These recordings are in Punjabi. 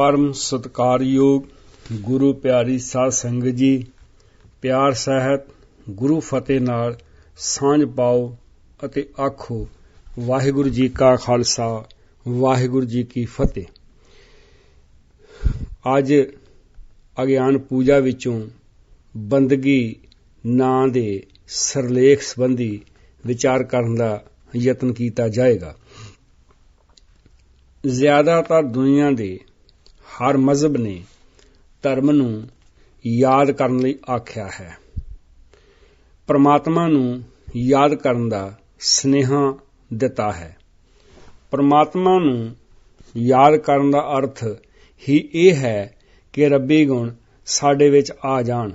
ਪਰਮ ਸਤਕਾਰਯੋਗ ਗੁਰੂ ਪਿਆਰੀ ਸਾਧ ਸੰਗਤ ਜੀ, ਪਿਆਰ ਸਹਿਤ ਗੁਰੂ ਫਤਿਹ ਨਾਲ ਸਾਂਝ ਪਾਓ ਅਤੇ ਆਖੋ, ਵਾਹਿਗੁਰੂ ਜੀ ਕਾ ਖਾਲਸਾ, ਵਾਹਿਗੁਰੂ ਜੀ ਕੀ ਫਤਿਹ। ਅੱਜ ਅਗਿਆਨ ਪੂਜਾ ਵਿੱਚੋਂ ਬੰਦਗੀ ਨਾਂ ਦੇ ਸਰਲੇਖ ਸੰਬੰਧੀ ਵਿਚਾਰ ਕਰਨ ਦਾ ਯਤਨ ਕੀਤਾ ਜਾਏਗਾ। ਜ਼ਿਆਦਾਤਰ ਦੁਨੀਆ ਦੇ ਹਰ ਮਜ਼ਹਬ ਨੇ ਧਰਮ ਨੂੰ ਯਾਦ ਕਰਨ ਲਈ ਆਖਿਆ ਹੈ। ਪਰਮਾਤਮਾ ਨੂੰ ਯਾਦ ਕਰਨ ਦਾ ਸਨੇਹਾ ਦਿੱਤਾ ਹੈ। ਪਰਮਾਤਮਾ ਨੂੰ ਯਾਦ ਕਰਨ ਦਾ ਅਰਥ ਹੀ ਇਹ ਹੈ ਕਿ ਰੱਬੀ ਗੁਣ ਸਾਡੇ ਵਿੱਚ ਆ ਜਾਣ।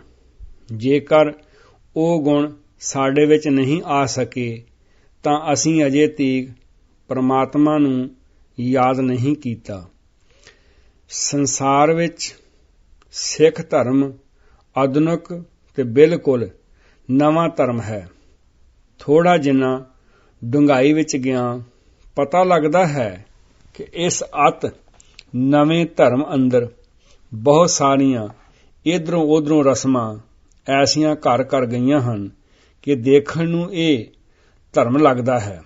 ਜੇਕਰ ਉਹ ਗੁਣ ਸਾਡੇ ਵਿੱਚ ਨਹੀਂ ਆ ਸਕੇ, ਤਾਂ ਅਸੀਂ ਅਜੇ ਤੀਕ ਪਰਮਾਤਮਾ ਨੂੰ ਯਾਦ ਨਹੀਂ ਕੀਤਾ। ਸੰਸਾਰ ਵਿੱਚ ਸਿੱਖ ਧਰਮ ਆਧੁਨਿਕ ਤੇ ਬਿਲਕੁਲ ਨਵਾਂ ਧਰਮ ਹੈ। ਥੋੜਾ ਜਿੰਨਾ ਡੁੰਗਾਈ ਵਿੱਚ ਗਿਆ, ਪਤਾ ਲੱਗਦਾ ਹੈ ਕਿ ਇਸ ਅਤ ਨਵੇਂ ਧਰਮ ਅੰਦਰ ਬਹੁਤ ਸਾਰੀਆਂ ਇਧਰੋਂ ਉਧਰੋਂ ਰਸਮਾਂ ਐਸੀਆਂ ਘਰ ਕਰ ਗਈਆਂ ਹਨ ਕਿ ਦੇਖਣ ਨੂੰ ਇਹ ਧਰਮ ਲੱਗਦਾ ਹੈ।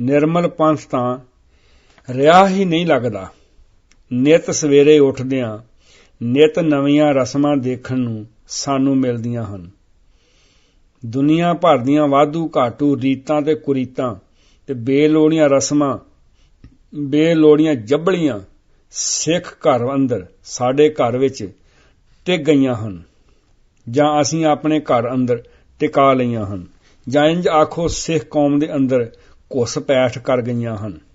ਨਿਰਮਲ ਪੰਥ ਤਾਂ ਰਿਹਾ ਹੀ ਨਹੀਂ ਲੱਗਦਾ। ਨਿਤ ਸਵੇਰੇ ਉੱਠਦਿਆਂ ਨਿਤ ਨਵੀਆਂ ਰਸਮਾਂ ਦੇਖਣ ਨੂੰ ਸਾਨੂੰ ਮਿਲਦੀਆਂ ਹਨ। ਦੁਨੀਆ ਭਰ ਦੀਆਂ ਵਾਧੂ ਘਾਟੂ ਰੀਤਾਂ ਤੇ ਕੁਰੀਤਾਂ ਤੇ ਬੇਲੋੜੀਆਂ ਰਸਮਾਂ, ਬੇਲੋੜੀਆਂ ਜੱਬਲੀਆਂ ਸਿੱਖ ਘਰ ਅੰਦਰ ਸਾਡੇ ਘਰ ਵਿੱਚ ਟਿਕ ਗਈਆਂ ਹਨ ਜਾਂ ਅਸੀਂ ਆਪਣੇ ਘਰ ਅੰਦਰ ਟਿਕਾ ਲਈਆਂ ਹਨ ਜਾਂ ਇੰਜ ਆਖੋ ਸਿੱਖ ਕੌਮ ਦੇ ਅੰਦਰ ਘੁੱਸ ਪੈਠ ਕਰ ਗਈਆਂ ਹਨ।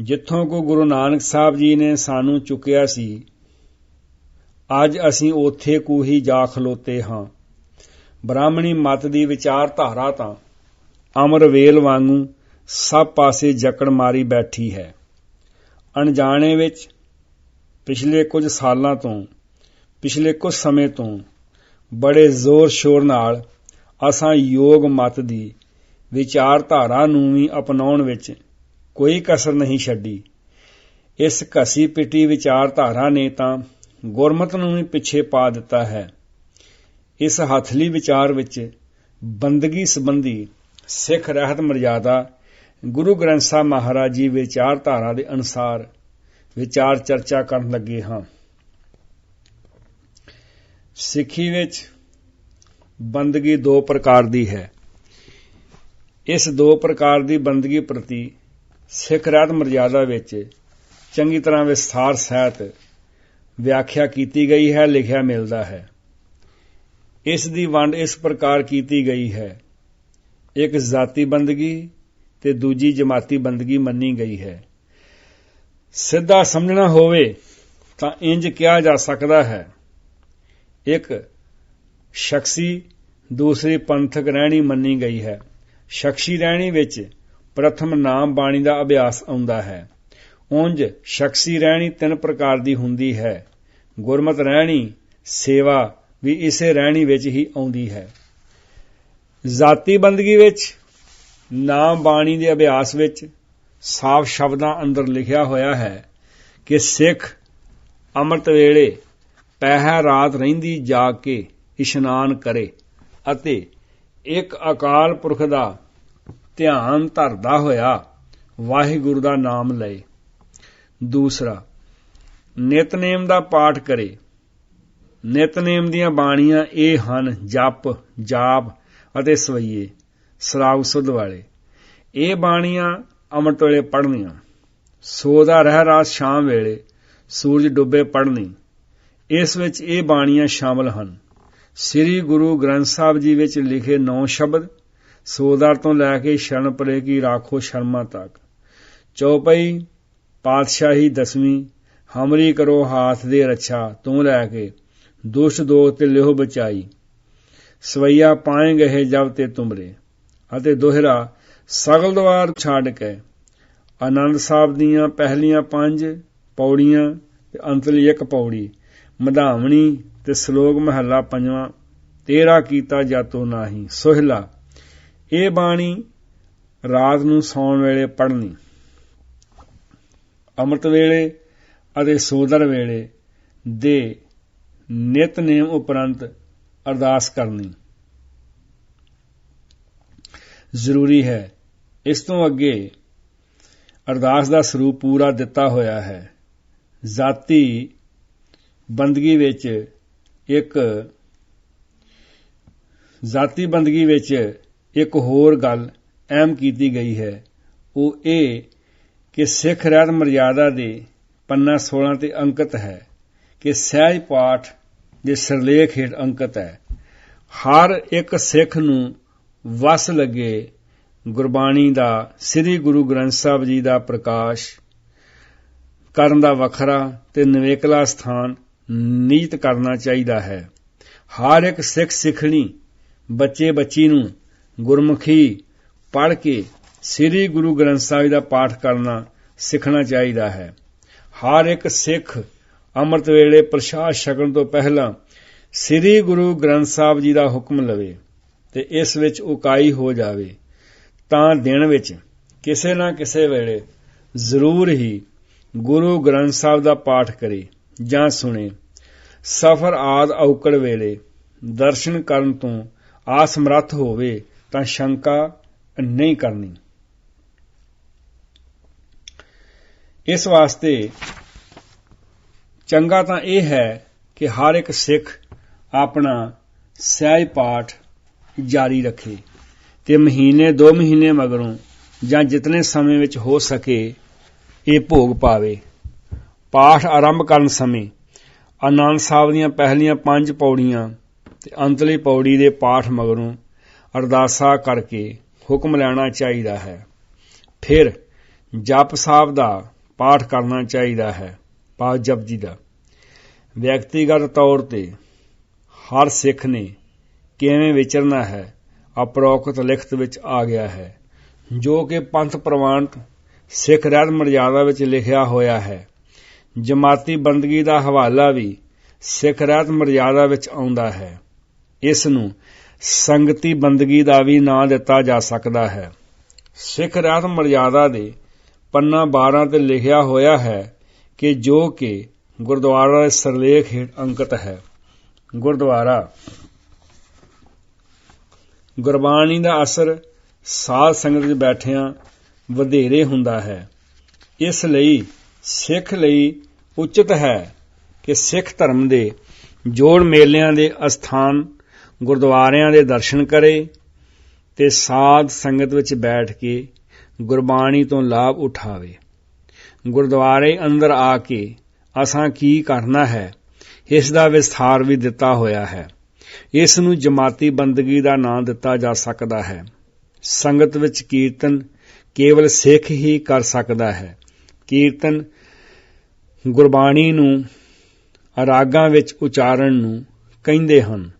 ਜਿੱਥੋਂ ਕੋ ਗੁਰੂ ਨਾਨਕ ਸਾਹਿਬ ਜੀ ਨੇ ਸਾਨੂੰ ਚੁੱਕਿਆ ਸੀ, ਅੱਜ ਅਸੀਂ ਉੱਥੇ ਕੋ ਹੀ ਜਾ ਖਲੋਤੇ ਹਾਂ। ਬ੍ਰਾਹਮਣੀ ਮਤ ਦੀ ਵਿਚਾਰਧਾਰਾ ਤਾਂ ਅਮਰ ਵੇਲ ਵਾਂਗੂ ਸਭ ਪਾਸੇ ਜਕੜ ਮਾਰੀ ਬੈਠੀ ਹੈ। ਅਣਜਾਣੇ ਵਿੱਚ ਪਿਛਲੇ ਕੁਝ ਸਾਲਾਂ ਤੋਂ, ਪਿਛਲੇ ਕੁਝ ਸਮੇਂ ਤੋਂ ਬੜੇ ਜ਼ੋਰ ਸ਼ੋਰ ਨਾਲ ਅਸਾਂ ਯੋਗ ਮਤ ਦੀ ਵਿਚਾਰਧਾਰਾ ਨੂੰ ਵੀ ਅਪਣਾਉਣ ਵਿੱਚ ਕੋਈ ਕਸਰ ਨਹੀਂ ਛੱਡੀ। ਇਸ ਘਸੀ ਪਿੱਟੀ ਵਿਚਾਰਧਾਰਾ ਨੇ ਤਾਂ ਗੁਰਮਤ ਨੂੰ ਵੀ ਪਿੱਛੇ ਪਾ ਦਿੱਤਾ ਹੈ। ਇਸ ਹੱਥਲੀ ਵਿਚਾਰ ਵਿੱਚ ਬੰਦਗੀ ਸੰਬੰਧੀ ਸਿੱਖ ਰਹਿਤ ਮਰਜ਼ਾਦਾ ਗੁਰੂ ਗ੍ਰੰਥ ਸਾਹਿਬ ਮਹਾਰਾਜ ਜੀ ਵਿਚਾਰਧਾਰਾ ਦੇ ਅਨੁਸਾਰ ਵਿਚਾਰ ਚਰਚਾ ਕਰਨ ਲੱਗੇ ਹਾਂ। ਸਿੱਖੀ ਵਿੱਚ ਬੰਦਗੀ ਦੋ ਪ੍ਰਕਾਰ ਦੀ ਹੈ। ਇਸ ਦੋ ਪ੍ਰਕਾਰ ਦੀ ਬੰਦਗੀ ਪ੍ਰਤੀ ਸਿੱਖ ਰਾਤ ਮਰਜ਼ਾਦਾ ਵਿੱਚ ਚੰਗੀ ਤਰ੍ਹਾਂ ਵਿਸਥਾਰ ਸਹਿਤ ਵਿਆਖਿਆ ਕੀਤੀ ਗਈ ਹੈ, ਲਿਖਿਆ ਮਿਲਦਾ ਹੈ। ਇਸ ਦੀ ਵੰਡ ਇਸ ਪ੍ਰਕਾਰ ਕੀਤੀ ਗਈ ਹੈ। ਇੱਕ ਜ਼ਾਤੀ ਬੰਦਗੀ ਤੇ ਦੂਜੀ ਜਮਾਤੀ ਬੰਦਗੀ ਮੰਨੀ ਗਈ ਹੈ। ਸਿੱਧਾ ਸਮਝਣਾ ਹੋਵੇ ਤਾਂ ਇੰਜ ਕਿਹਾ ਜਾ ਸਕਦਾ ਹੈ। ਇੱਕ ਸ਼ਖਸੀ ਦੂਸਰੀ ਪੰਥਕ ਰਹਿਣੀ ਮੰਨੀ ਗਈ ਹੈ। ਸ਼ਖਸੀ ਰਹਿਣੀ ਵਿੱਚ ਪ੍ਰਥਮ ਨਾਮ ਬਾਣੀ ਦਾ ਅਭਿਆਸ ਆਉਂਦਾ ਹੈ। ਉੰਜ ਸ਼ਖਸੀ ਰਹਿਣੀ ਤਿੰਨ ਪ੍ਰਕਾਰ ਦੀ ਹੁੰਦੀ ਹੈ। ਗੁਰਮਤ ਰਹਿਣੀ, ਸੇਵਾ ਵੀ ਇਸੇ ਰਹਿਣੀ ਵਿੱਚ ਹੀ ਆਉਂਦੀ ਹੈ। ਜ਼ਾਤੀ ਬੰਦਗੀ ਵਿੱਚ, ਨਾਮ ਬਾਣੀ ਦੇ ਅਭਿਆਸ ਵਿੱਚ ਸਾਫ਼ ਸ਼ਬਦਾਂ ਅੰਦਰ ਲਿਖਿਆ ਹੋਇਆ ਹੈ ਕਿ ਸਿੱਖ ਅੰਮ੍ਰਿਤ ਵੇਲੇ ਪਹਿਰ ਰਾਤ ਰਹਿੰਦੀ ਜਾ ਕੇ ਇਸ਼ਨਾਨ ਕਰੇ ਅਤੇ ਇੱਕ ਅਕਾਲ ਪੁਰਖ ਦਾ ਧਿਆਨ ਧਰਦਾ ਹੋਇਆ, ਵਾਹਿਗੁਰੂ ਦਾ ਨਾਮ ਲਏ। ਦੂਸਰਾ, ਨਿਤਨੇਮ ਦਾ ਪਾਠ ਕਰੇ। ਨਿਤਨੇਮ ਦੀਆਂ ਬਾਣੀਆਂ ਇਹ ਹਨ, ਜਪ, ਜਾਪ ਅਤੇ ਸਵਈਏ ਸਰਾਗ ਸੁਧ ਵਾਲੇ। ਇਹ ਬਾਣੀਆਂ ਅੰਮ੍ਰਿਤ ਵੇਲੇ ਪੜ੍ਹਨੀਆਂ। ਸੋ ਦਾ ਰਹਿ ਰਾਤ ਸ਼ਾਮ ਵੇਲੇ ਸੂਰਜ ਡੁੱਬੇ ਪੜ੍ਹਨੀ। ਇਸ ਵਿੱਚ ਇਹ ਬਾਣੀਆਂ ਸ਼ਾਮਲ ਹਨ। ਸ੍ਰੀ ਗੁਰੂ ਗ੍ਰੰਥ ਸਾਹਿਬ ਜੀ ਵਿੱਚ ਲਿਖੇ ਨੌ ਸ਼ਬਦ ਸੋਦਰ ਤੋਂ ਲੈ ਕੇ ਸ਼ਰਨ ਪਰੇ ਕੀ ਰਾਖੋ ਸ਼ਰਮਾ ਤੱਕ। ਚੌਪਈ, ਪਾਤਸ਼ਾਹੀ ਦਸਵੀਂ, ਹਮਰੀ ਕਰੋ ਹਾਥ ਦੇ ਰੱਛਾ, ਤੂੰ ਲੈ ਕੇ ਦੁਸ਼ਟ ਦੋਖ ਤੇ ਲਿਹੋ ਬਚਾਈ। ਸਵਈਆ ਪਾਏ ਗਏ ਜਬ ਤੇ ਤੁਮਰੇ। ਅਤੇ ਦੋਹਰਾ, ਸਗਲ ਦਵਾਰ ਛੱਡ ਕੇ। ਆਨੰਦ ਸਾਹਿਬ ਦੀਆਂ ਪਹਿਲੀਆਂ ਪੰਜ ਪੌੜੀਆਂ ਤੇ ਅੰਤਲੀ ਇੱਕ ਪੌੜੀ, ਮਧਾਵਣੀ ਤੇ ਸ਼ਲੋਕ ਮਹੱਲਾ ਪੰਜਵਾਂ, ਤੇਰਾ ਕੀਤਾ ਜਾਤੋ ਨਾਹੀ, ਸੋਹਿਲਾ। ਇਹ ਬਾਣੀ ਰਾਤ ਨੂੰ ਸੌਣ ਵੇਲੇ ਪੜ੍ਹਨੀ, ਅੰਮ੍ਰਿਤ ਵੇਲੇ ਅਤੇ ਸੋਦਰ ਵੇਲੇ ਦੇ ਨਿਤਨੇਮ ਉਪਰੰਤ ਅਰਦਾਸ ਕਰਨੀ ਜ਼ਰੂਰੀ ਹੈ। ਇਸ ਤੋਂ ਅੱਗੇ ਅਰਦਾਸ ਦਾ ਸਰੂਪ ਪੂਰਾ ਦਿੱਤਾ ਹੋਇਆ ਹੈ। ਜ਼ਾਤੀ ਬੰਦਗੀ ਵਿੱਚ ਇੱਕ, ਜ਼ਾਤੀ ਬੰਦਗੀ ਵਿੱਚ ਇੱਕ ਹੋਰ ਗੱਲ ਐਮ ਕੀਤੀ ਗਈ ਹੈ। ਉਹ ਇਹ ਕਿ ਸਿੱਖ ਰਹਿਤ ਮਰਜ਼ਾਦਾ ਦੇ ਪੰਨਾ 16 ਤੇ ਅੰਕਿਤ ਹੈ ਕਿ ਸਹਿਜ ਪਾਠ ਦੇ ਸਰਲੇਖ ਹੇਠ ਅੰਕਿਤ ਹੈ। ਹਰ ਇੱਕ ਸਿੱਖ ਨੂੰ ਵਸ ਲੱਗੇ ਗੁਰਬਾਣੀ ਦਾ, ਸ੍ਰੀ ਗੁਰੂ ਗ੍ਰੰਥ ਸਾਹਿਬ ਜੀ ਦਾ ਪ੍ਰਕਾਸ਼ ਕਰਨ ਦਾ ਵੱਖਰਾ ਤੇ ਨਵੇਕਲਾ ਸਥਾਨ ਨੀਤ ਕਰਨਾ ਚਾਹੀਦਾ ਹੈ। ਹਰ ਇੱਕ ਸਿੱਖ ਸਿੱਖਣੀ ਬੱਚੇ ਬੱਚੀ ਨੂੰ ਗੁਰਮੁਖੀ ਪੜ੍ਹ ਕੇ ਸ੍ਰੀ ਗੁਰੂ ਗ੍ਰੰਥ ਸਾਹਿਬ ਦਾ ਪਾਠ ਕਰਨਾ ਸਿੱਖਣਾ ਚਾਹੀਦਾ ਹੈ। ਹਰ ਇੱਕ ਸਿੱਖ ਅੰਮ੍ਰਿਤ ਵੇਲੇ ਪ੍ਰਸ਼ਾਦ ਛਕਣ ਤੋਂ ਪਹਿਲਾਂ ਸ੍ਰੀ ਗੁਰੂ ਗ੍ਰੰਥ ਸਾਹਿਬ ਜੀ ਦਾ ਹੁਕਮ ਲਵੇ ਤੇ ਇਸ ਵਿੱਚ ਉਕਾਈ ਹੋ ਜਾਵੇ, ਤਾਂ ਦਿਨ ਵਿੱਚ ਕਿਸੇ ਨਾ ਕਿਸੇ ਵੇਲੇ ਜ਼ਰੂਰ ਹੀ ਗੁਰੂ ਗ੍ਰੰਥ ਸਾਹਿਬ ਦਾ ਪਾਠ ਕਰੇ ਜਾਂ ਸੁਣੇ। ਸਫਰ ਆਦ ਔਕੜ ਵੇਲੇ ਦਰਸ਼ਨ ਕਰਨ ਤੋਂ ਆਸਮਰੱਥ ਹੋਵੇ ਤਾਂ ਸ਼ੰਕਾ ਨਹੀਂ ਕਰਨੀ। ਇਸ ਵਾਸਤੇ ਚੰਗਾ ਤਾਂ ਇਹ ਹੈ ਕਿ ਹਰ ਇੱਕ ਸਿੱਖ ਆਪਣਾ ਸਹਿਜ ਪਾਠ ਜਾਰੀ ਰੱਖੇ ਤੇ ਮਹੀਨੇ 2 ਮਹੀਨੇ ਮਗਰੋਂ ਜਾਂ ਜਿਤਨੇ ਸਮੇਂ ਵਿੱਚ ਹੋ ਸਕੇ ਇਹ ਭੋਗ ਪਾਵੇ। ਪਾਠ ਆਰੰਭ ਕਰਨ ਸਮੇਂ ਆਨੰਦ ਸਾਹਿਬ ਦੀਆਂ ਪਹਿਲੀਆਂ ਪੰਜ ਪੌੜੀਆਂ ਤੇ ਅੰਤਲੀ ਪੌੜੀ ਦੇ ਪਾਠ ਮਗਰੋਂ ਅਰਦਾਸਾ ਕਰਕੇ ਹੁਕਮ ਲੈਣਾ ਚਾਹੀਦਾ ਹੈ। ਫਿਰ ਜਪ ਸਾਹਿਬ ਦਾ ਪਾਠ ਕਰਨਾ ਚਾਹੀਦਾ ਹੈ, ਪਾਠ ਜਪਜੀ ਦਾ। ਵਿਅਕਤੀਗਤ ਤੌਰ ਤੇ ਹਰ ਸਿੱਖ ਨੇ ਕਿਵੇਂ ਵਿਚਰਨਾ ਹੈ, ਅਪਰੋਕਤ ਲਿਖਤ ਵਿੱਚ ਆ ਗਿਆ ਹੈ, ਜੋ ਕਿ ਪੰਥ ਪ੍ਰਵਾਨਤ ਸਿੱਖ ਰਹਿਤ ਮਰਜ਼ਾਦਾ ਵਿੱਚ ਲਿਖਿਆ ਹੋਇਆ ਹੈ। ਜਮਾਤੀ ਬੰਦਗੀ ਦਾ ਹਵਾਲਾ ਵੀ ਸਿੱਖ ਰਹਿਤ ਮਰਜ਼ਾਦਾ ਵਿੱਚ ਆਉਂਦਾ ਹੈ। ਇਸ ਨੂੰ ਸੰਗਤੀ ਬੰਦਗੀ ਦਾ ਵੀ ਨਾਂ ਦਿੱਤਾ ਜਾ ਸਕਦਾ ਹੈ। ਸਿੱਖ ਰਹਿਤ ਮਰਜ਼ਾਦਾ ਦੇ ਪੰਨਾ 12 ਤੇ ਲਿਖਿਆ ਹੋਇਆ ਹੈ ਕਿ ਜੋ ਕਿ ਗੁਰਦੁਆਰਾ ਸਰਲੇਖ ਹੇਠ ਅੰਕਿਤ ਹੈ। ਗੁਰਦੁਆਰਾ ਗੁਰਬਾਣੀ ਦਾ ਅਸਰ ਸਾਧ ਸੰਗਤ ਵਿੱਚ ਬੈਠਿਆਂ ਵਧੇਰੇ ਹੁੰਦਾ ਹੈ। ਇਸ ਲਈ ਸਿੱਖ ਲਈ ਉਚਿਤ ਹੈ ਕਿ ਸਿੱਖ ਧਰਮ ਦੇ ਜੋੜ ਮੇਲਿਆਂ ਦੇ ਅਸਥਾਨ ਗੁਰਦੁਆਰਿਆਂ ਦੇ ਦਰਸ਼ਨ ਕਰੇ ਤੇ ਸਾਧ ਸੰਗਤ ਵਿੱਚ ਬੈਠ ਕੇ ਗੁਰਬਾਣੀ ਤੋਂ ਲਾਭ ਉਠਾਵੇ। ਗੁਰਦੁਆਰੇ ਅੰਦਰ ਆ ਕੇ ਅਸਾਂ ਕੀ ਕਰਨਾ ਹੈ, ਇਸ ਦਾ ਵਿਸਥਾਰ ਵੀ ਦਿੱਤਾ ਹੋਇਆ ਹੈ। ਇਸ ਨੂੰ ਜਮਾਤੀ ਬੰਦਗੀ ਦਾ ਨਾਂ ਦਿੱਤਾ ਜਾ ਸਕਦਾ ਹੈ। ਸੰਗਤ ਵਿੱਚ ਕੀਰਤਨ ਕੇਵਲ ਸਿੱਖ ਹੀ ਕਰ ਸਕਦਾ ਹੈ। ਕੀਰਤਨ ਗੁਰਬਾਣੀ ਨੂੰ ਰਾਗਾਂ ਵਿੱਚ ਉਚਾਰਨ ਨੂੰ ਕਹਿੰਦੇ ਹਨ।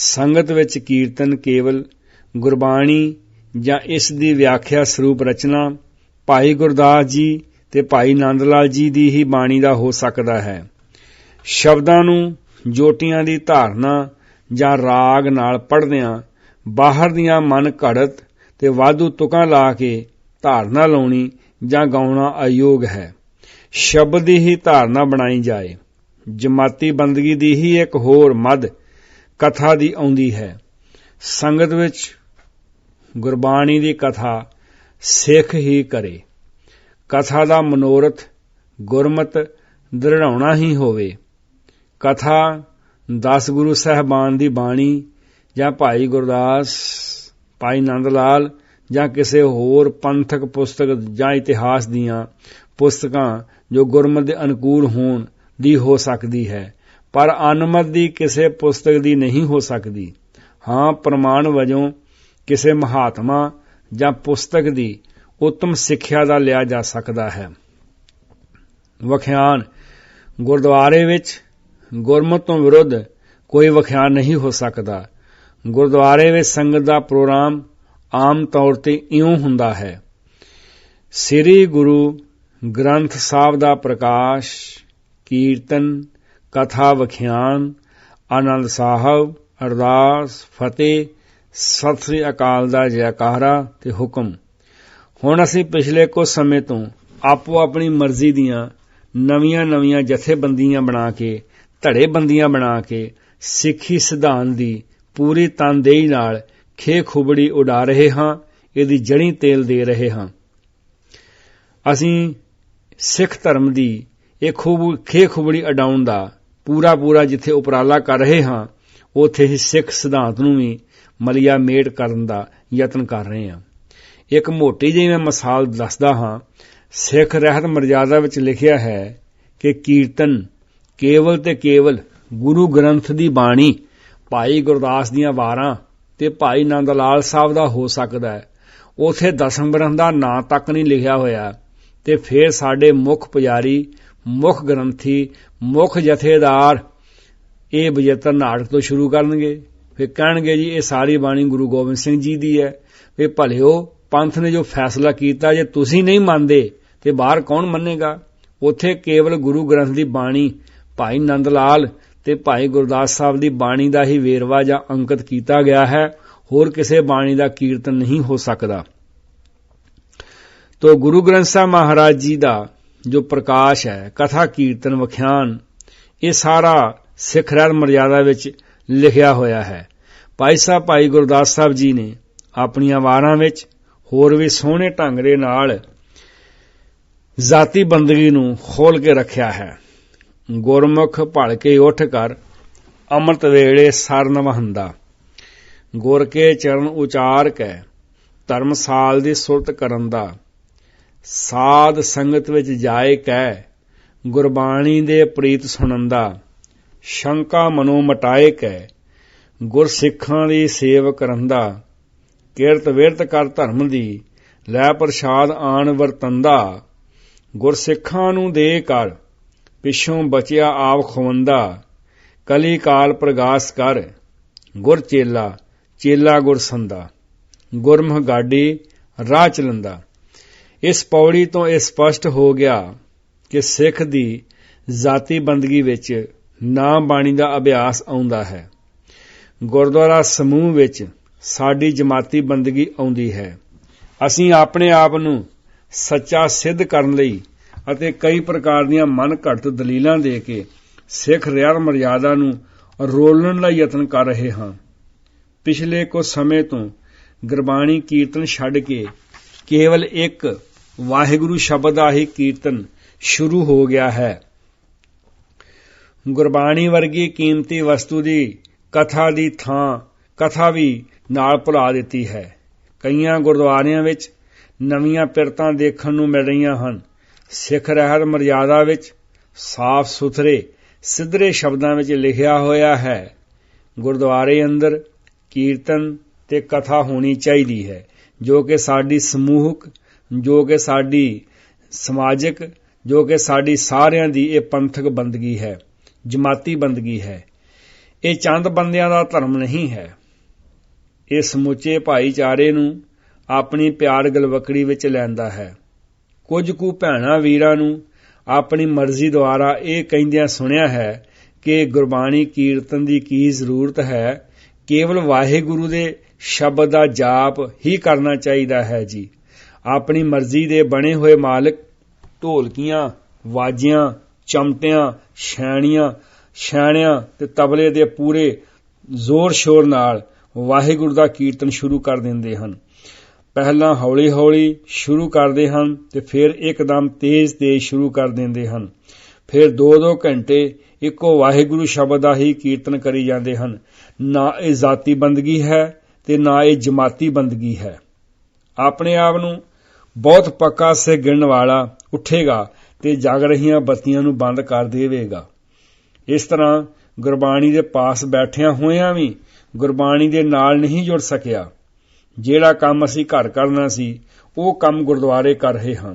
ਸੰਗਤ ਵਿੱਚ ਕੀਰਤਨ ਕੇਵਲ ਗੁਰਬਾਣੀ ਜਾਂ ਇਸ ਦੀ ਵਿਆਖਿਆ ਸਰੂਪ ਰਚਨਾ ਭਾਈ ਗੁਰਦਾਸ ਜੀ ਤੇ ਭਾਈ ਨੰਦ ਲਾਲ ਜੀ ਦੀ ਹੀ ਬਾਣੀ ਦਾ ਹੋ ਸਕਦਾ ਹੈ। ਸ਼ਬਦਾਂ ਨੂੰ ਜੋਟੀਆਂ ਦੀ ਧਾਰਨਾ ਜਾਂ ਰਾਗ ਨਾਲ ਪੜ੍ਹਦਿਆਂ ਬਾਹਰ ਦੀਆਂ ਮਨ ਘੜਤ ਤੇ ਵਾਧੂ ਤੁਕਾਂ ਲਾ ਕੇ ਧਾਰਨਾ ਲਾਉਣੀ ਜਾਂ ਗਾਉਣਾ ਅਯੋਗ ਹੈ। ਸ਼ਬਦ ਦੀ ਹੀ ਧਾਰਨਾ ਬਣਾਈ ਜਾਏ। ਜਮਾਤੀ ਬੰਦਗੀ ਦੀ ਹੀ ਇੱਕ ਹੋਰ ਮਦ ਕਥਾ ਦੀ ਆਉਂਦੀ ਹੈ। ਸੰਗਤ ਵਿੱਚ ਗੁਰਬਾਣੀ ਦੀ ਕਥਾ ਸਿੱਖ ਹੀ ਕਰੇ। ਕਥਾ ਦਾ ਮਨੋਰਥ ਗੁਰਮਤ ਦ੍ਰਿੜਾਉਣਾ ਹੀ ਹੋਵੇ। ਕਥਾ 10 ਗੁਰੂ ਸਹਿਬਾਨ ਦੀ ਬਾਣੀ ਜਾਂ ਭਾਈ ਗੁਰਦਾਸ, ਭਾਈ ਨੰਦ ਲਾਲ ਜਾਂ ਕਿਸੇ ਹੋਰ ਪੰਥਕ ਪੁਸਤਕ ਜਾਂ ਇਤਿਹਾਸ ਦੀਆਂ ਪੁਸਤਕਾਂ ਜੋ ਗੁਰਮਤ ਦੇ ਅਨੁਕੂਲ ਹੋਣ ਦੀ ਹੋ ਸਕਦੀ ਹੈ। ਪਰ ਅਨੁਮਤ ਦੀ ਕਿਸੇ ਪੁਸਤਕ ਦੀ ਨਹੀਂ ਹੋ ਸਕਦੀ। ਹਾਂ, ਪ੍ਰਮਾਣ ਵਜੋਂ ਕਿਸੇ ਮਹਾਤਮਾ ਜਾਂ ਪੁਸਤਕ ਦੀ ਉੱਤਮ ਸਿੱਖਿਆ ਦਾ ਲਿਆ ਜਾ ਸਕਦਾ ਹੈ। ਵਖਿਆਨ, ਗੁਰਦੁਆਰੇ ਵਿੱਚ ਗੁਰਮਤ ਤੋਂ ਵਿਰੁੱਧ ਕੋਈ ਵਖਿਆਨ ਨਹੀਂ ਹੋ ਸਕਦਾ। ਗੁਰਦੁਆਰੇ ਵਿੱਚ ਸੰਗਤ ਦਾ ਪ੍ਰੋਗਰਾਮ ਆਮ ਤੌਰ ਤੇ ਇਉਂ ਹੁੰਦਾ ਹੈ। ਸ੍ਰੀ ਗੁਰੂ ਗ੍ਰੰਥ ਸਾਹਿਬ ਦਾ ਪ੍ਰਕਾਸ਼, ਕੀਰਤਨ ਕਥਾ ਵਖਿਆਨ, ਆਨੰਦ ਸਾਹਿਬ, ਅਰਦਾਸ, ਫਤਿਹ, ਸਤਿ ਸ੍ਰੀ ਅਕਾਲ ਦਾ ਜੈਕਾਰਾ ਤੇ ਹੁਕਮ। ਹੁਣ ਅਸੀਂ ਪਿਛਲੇ ਕੁਝ ਸਮੇਂ ਤੋਂ ਆਪੋ ਆਪਣੀ ਮਰਜ਼ੀ ਦੀਆਂ ਨਵੀਆਂ-ਨਵੀਆਂ ਜਥੇਬੰਦੀਆਂ ਬਣਾ ਕੇ, ਧੜੇਬੰਦੀਆਂ ਬਣਾ ਕੇ ਸਿੱਖੀ ਸਿਧਾਂਤ ਦੀ ਪੂਰੀ ਤਨਦੇਹੀ ਨਾਲ ਖੇ ਖੁਬੜੀ ਉਡਾ ਰਹੇ ਹਾਂ, ਇਹਦੀ ਜੜੀ ਤੇਲ ਦੇ ਰਹੇ ਹਾਂ। ਅਸੀਂ ਸਿੱਖ ਧਰਮ ਦੀ ਇਹ ਖੂਬ ਖੇ ਖੁਬੜੀ ਅਡਾਉਣ ਦਾ ਪੂਰਾ ਪੂਰਾ ਜਿੱਥੇ ਉਪਰਾਲਾ ਕਰ ਰਹੇ ਹਾਂ, ਉਥੇ ਹੀ ਸਿੱਖ ਸਿਧਾਂਤ ਨੂੰ ਵੀ ਮਲਿਆ ਮੇਟ ਕਰਨ ਦਾ ਯਤਨ ਕਰ ਰਹੇ ਹਾਂ। ਇੱਕ ਮੋਟੀ ਜਿਹੀ ਮੈਂ ਮਿਸਾਲ ਦੱਸਦਾ ਹਾਂ, ਸਿੱਖ ਰਹਿਤ ਮਰਜ਼ਾਦਾ ਵਿੱਚ ਲਿਖਿਆ ਹੈ ਕਿ ਕੀਰਤਨ ਕੇਵਲ ਤੇ ਕੇਵਲ ਗੁਰੂ ਗ੍ਰੰਥ ਦੀ ਬਾਣੀ, ਭਾਈ ਗੁਰਦਾਸ ਦੀਆਂ ਵਾਰਾਂ ਤੇ ਭਾਈ ਨੰਦ ਲਾਲ ਸਾਹਿਬ ਦਾ ਹੋ ਸਕਦਾ ਹੈ। ਉਥੇ ਦਸੰਬਰਾਂ ਦਾ ਨਾਂ ਤੱਕ ਨਹੀਂ ਲਿਖਿਆ ਹੋਇਆ ਤੇ ਫਿਰ ਸਾਡੇ ਮੁੱਖ ਪੁਜਾਰੀ ਮੁੱਖ ਗ੍ਰੰਥੀ, ਮੁੱਖ ਜਥੇਦਾਰ ਇਹ ਬਜਤਰ ਨਾਟਕ ਤੋਂ ਸ਼ੁਰੂ ਕਰਨਗੇ। ਫਿਰ ਕਹਿਣਗੇ ਜੀ, ਇਹ ਸਾਰੀ ਬਾਣੀ ਗੁਰੂ ਗੋਬਿੰਦ ਸਿੰਘ ਜੀ ਦੀ ਹੈ। ਵੀ ਭਲਿਓ, ਪੰਥ ਨੇ ਜੋ ਫੈਸਲਾ ਕੀਤਾ, ਜੇ ਤੁਸੀਂ ਨਹੀਂ ਮੰਨਦੇ, ਤੇ ਬਾਹਰ ਕੌਣ ਮੰਨੇਗਾ? ਉਥੇ ਕੇਵਲ ਗੁਰੂ ਗ੍ਰੰਥ ਦੀ ਬਾਣੀ, ਭਾਈ ਨੰਦ ਲਾਲ ਤੇ ਭਾਈ ਗੁਰਦਾਸ ਸਾਹਿਬ ਦੀ ਬਾਣੀ ਦਾ ਹੀ ਵੇਰਵਾ ਜਾਂ ਅੰਕਿਤ ਕੀਤਾ ਗਿਆ ਹੈ। ਹੋਰ ਕਿਸੇ ਬਾਣੀ ਦਾ ਕੀਰਤਨ ਨਹੀਂ ਹੋ ਸਕਦਾ। ਤੋ ਗੁਰੂ ਗ੍ਰੰਥ ਸਾਹਿਬ ਮਹਾਰਾਜ ਜੀ ਦਾ ਜੋ ਪ੍ਰਕਾਸ਼ ਹੈ, ਕਥਾ, ਕੀਰਤਨ, ਵਿਖਿਆਨ, ਇਹ ਸਾਰਾ ਸਿੱਖ ਰਹਿਤ ਮਰਜ਼ਾਦਾ ਵਿੱਚ ਲਿਖਿਆ ਹੋਇਆ ਹੈ। ਭਾਈ ਸਾਹਿਬ, ਭਾਈ ਗੁਰਦਾਸ ਸਾਹਿਬ ਜੀ ਨੇ ਆਪਣੀਆਂ ਵਾਰਾਂ ਵਿੱਚ ਹੋਰ ਵੀ ਸੋਹਣੇ ਢੰਗ ਦੇ ਨਾਲ ਜ਼ਾਤੀ ਬੰਦਗੀ ਨੂੰ ਖੋਲ ਕੇ ਰੱਖਿਆ ਹੈ। ਗੁਰਮੁਖ ਭੜ ਕੇ ਉੱਠ ਕਰ ਅੰਮ੍ਰਿਤ ਵੇਲੇ ਸਰਨ ਵਹੰਦਾ। ਗੁਰ ਕੇ ਚਰਨ ਉਚਾਰ ਕੇ ਧਰਮਸਾਲ ਦੀ ਸੁਰਤ ਕਰਨ ਦਾ। ਸਾਧ ਸੰਗਤ ਵਿੱਚ ਜਾਏ ਕੈ, ਗੁਰਬਾਣੀ ਦੇ ਪ੍ਰੀਤ ਸੁਣੰਦਾ, ਸ਼ੰਕਾ ਮਨੋ ਮਟਾਏ ਕੈ ਗੁਰ ਸਿੱਖਾਂ ਦੀ ਸੇਵ ਕਰੰਦਾ, ਕਿਰਤ ਵਿਰਤ ਕਰ ਧਰਮ ਦੀ, ਲੈ ਪ੍ਰਸ਼ਾਦ ਆਣ ਵਰਤੰਦਾ ਗੁਰ ਸਿੱਖਾਂ ਨੂੰ ਦੇ ਕਰ, ਪਿਛੋਂ ਬਚਿਆ ਆਪ ਖਵੰਦਾ, ਕਲੀ ਕਾਲ ਪ੍ਰਗਾਸ ਕਰ, ਗੁਰ ਚੇਲਾ ਚੇਲਾ ਗੁਰ ਸੰਦਾ, ਗੁਰਮੁਖ ਗਾਡੀ ਰਾਹ ਚਲੰਦਾ ਇਸ ਪੌੜੀ ਤੋਂ ਇਹ ਸਪਸ਼ਟ ਹੋ ਗਿਆ ਕਿ ਸਿੱਖ ਦੀ ਜ਼ਾਤੀ ਬੰਦਗੀ ਵਿੱਚ ਨਾਮ ਬਾਣੀ ਦਾ ਅਭਿਆਸ ਆਉਂਦਾ ਹੈ। ਗੁਰਦੁਆਰਾ ਸਮੂਹ ਵਿੱਚ ਸਾਡੀ ਜਮਾਤੀ ਬੰਦਗੀ ਆਉਂਦੀ ਹੈ। ਅਸੀਂ ਆਪਣੇ ਆਪ ਨੂੰ ਸੱਚਾ ਸਿੱਧ ਕਰਨ ਲਈ ਅਤੇ ਕਈ ਪ੍ਰਕਾਰ ਦੀਆਂ ਮਨ ਘੜਤ ਦਲੀਲਾਂ ਦੇ ਕੇ ਸਿੱਖ ਰਿਆਰ ਮਰਿਆਦਾ ਨੂੰ ਰੋਲਣ ਲਈ ਯਤਨ ਕਰ ਰਹੇ ਹਾਂ। ਪਿਛਲੇ ਕੁਝ ਸਮੇਂ ਤੋਂ ਗੁਰਬਾਣੀ ਕੀਰਤਨ ਛੱਡ ਕੇ ਕੇਵਲ ਇੱਕ ਵਾਹਿਗੁਰੂ ਸ਼ਬਦ ਦਾ ਹੀ ਕੀਰਤਨ ਸ਼ੁਰੂ ਹੋ ਗਿਆ ਹੈ। ਗੁਰਬਾਣੀ ਵਰਗੀ ਕੀਮਤੀ ਵਸਤੂ ਦੀ ਕਥਾ ਦੀ ਥਾਂ, ਕਥਾ ਵੀ ਨਾਲ ਭੁਲਾ ਦਿੱਤੀ ਹੈ। ਕਈਆਂ ਗੁਰਦੁਆਰਿਆਂ ਵਿੱਚ ਨਵੀਆਂ ਪਿਰਤਾਂ ਦੇਖਣ ਨੂੰ ਮਿਲ ਰਹੀਆਂ ਹਨ। ਸਿੱਖ ਰਹਿਤ ਮਰਜ਼ਾਦਾ ਵਿੱਚ ਸਾਫ਼ ਸੁਥਰੇ ਸਿੱਧਰੇ ਸ਼ਬਦਾਂ ਵਿੱਚ ਲਿਖਿਆ ਹੋਇਆ ਹੈ। ਗੁਰਦੁਆਰੇ ਅੰਦਰ ਕੀਰਤਨ ਤੇ ਕਥਾ ਹੋਣੀ ਚਾਹੀਦੀ ਹੈ, ਜੋ ਕਿ ਸਾਡੀ ਸਮੂਹਕ ਜੋ ਕਿ ਸਾਡੀ ਸਮਾਜਿਕ, ਜੋ ਕਿ ਸਾਡੀ ਸਾਰਿਆਂ ਦੀ ਇਹ ਪੰਥਕ ਬੰਦਗੀ ਹੈ, ਜਮਾਤੀ ਬੰਦਗੀ ਹੈ। ਇਹ ਚੰਦ ਬੰਦਿਆਂ ਦਾ ਧਰਮ ਨਹੀਂ ਹੈ। ਇਹ ਸਮੁੱਚੇ ਭਾਈਚਾਰੇ ਨੂੰ ਆਪਣੀ ਪਿਆਰ ਗਲਵਕੜੀ ਵਿੱਚ ਲੈਂਦਾ ਹੈ। ਕੁਝ ਕੁ ਭੈਣਾ ਵੀਰਾਂ ਨੂੰ ਆਪਣੀ ਮਰਜ਼ੀ ਦੁਆਰਾ ਇਹ ਕਹਿੰਦਿਆਂ ਸੁਣਿਆ ਹੈ ਕਿ ਗੁਰਬਾਣੀ ਕੀਰਤਨ ਦੀ ਕੀ ਜ਼ਰੂਰਤ ਹੈ, ਕੇਵਲ ਵਾਹਿਗੁਰੂ ਦੇ ਸ਼ਬਦ ਦਾ ਜਾਪ ਹੀ ਕਰਨਾ ਚਾਹੀਦਾ ਹੈ ਜੀ। ਆਪਣੀ ਮਰਜ਼ੀ ਦੇ ਬਣੇ ਹੋਏ ਮਾਲਕ ਢੋਲਕੀਆਂ, ਵਾਜਿਆਂ, ਚਮਟਿਆਂ, ਛੈਣੀਆਂ, ਛੈਣਿਆਂ ਤੇ ਤਬਲੇ ਦੇ ਪੂਰੇ ਜ਼ੋਰ ਸ਼ੋਰ ਨਾਲ ਵਾਹਿਗੁਰੂ ਦਾ ਕੀਰਤਨ ਸ਼ੁਰੂ ਕਰ ਦਿੰਦੇ ਹਨ। ਪਹਿਲਾਂ ਹੌਲੀ-ਹੌਲੀ ਸ਼ੁਰੂ ਕਰਦੇ ਹਨ ਤੇ ਫਿਰ ਇੱਕਦਮ ਤੇਜ਼-ਤੇਜ਼ ਸ਼ੁਰੂ ਕਰ ਦਿੰਦੇ ਹਨ। ਫਿਰ 2-2 ਘੰਟੇ ਇੱਕੋ ਵਾਹਿਗੁਰੂ ਸ਼ਬਦ ਦਾ ਹੀ ਕੀਰਤਨ ਕਰੀ ਜਾਂਦੇ ਹਨ। ਨਾ ਇਹ ਜ਼ਾਤੀ ਬੰਦਗੀ ਹੈ ਤੇ ਨਾ ਇਹ ਜਮਾਤੀ ਬੰਦਗੀ ਹੈ। ਆਪਣੇ ਆਪ ਨੂੰ ਬਹੁਤ ਪੱਕਾ ਸੇ ਗਿਣਨ ਵਾਲਾ ਉੱਠੇਗਾ ਤੇ ਜਗ ਰਹੀਆਂ ਬੱਤੀਆਂ ਨੂੰ ਬੰਦ ਕਰ ਦੇਵੇਗਾ। ਇਸ ਤਰ੍ਹਾਂ ਗੁਰਬਾਣੀ ਦੇ ਪਾਸ ਬੈਠਿਆਂ ਹੋਇਆਂ ਵੀ ਗੁਰਬਾਣੀ ਦੇ ਨਾਲ ਨਹੀਂ ਜੁੜ ਸਕਿਆ। ਜਿਹੜਾ ਕੰਮ ਅਸੀਂ ਘਰ ਕਰਨਾ ਸੀ, ਉਹ ਕੰਮ ਗੁਰਦੁਆਰੇ ਕਰ ਰਹੇ ਹਾਂ।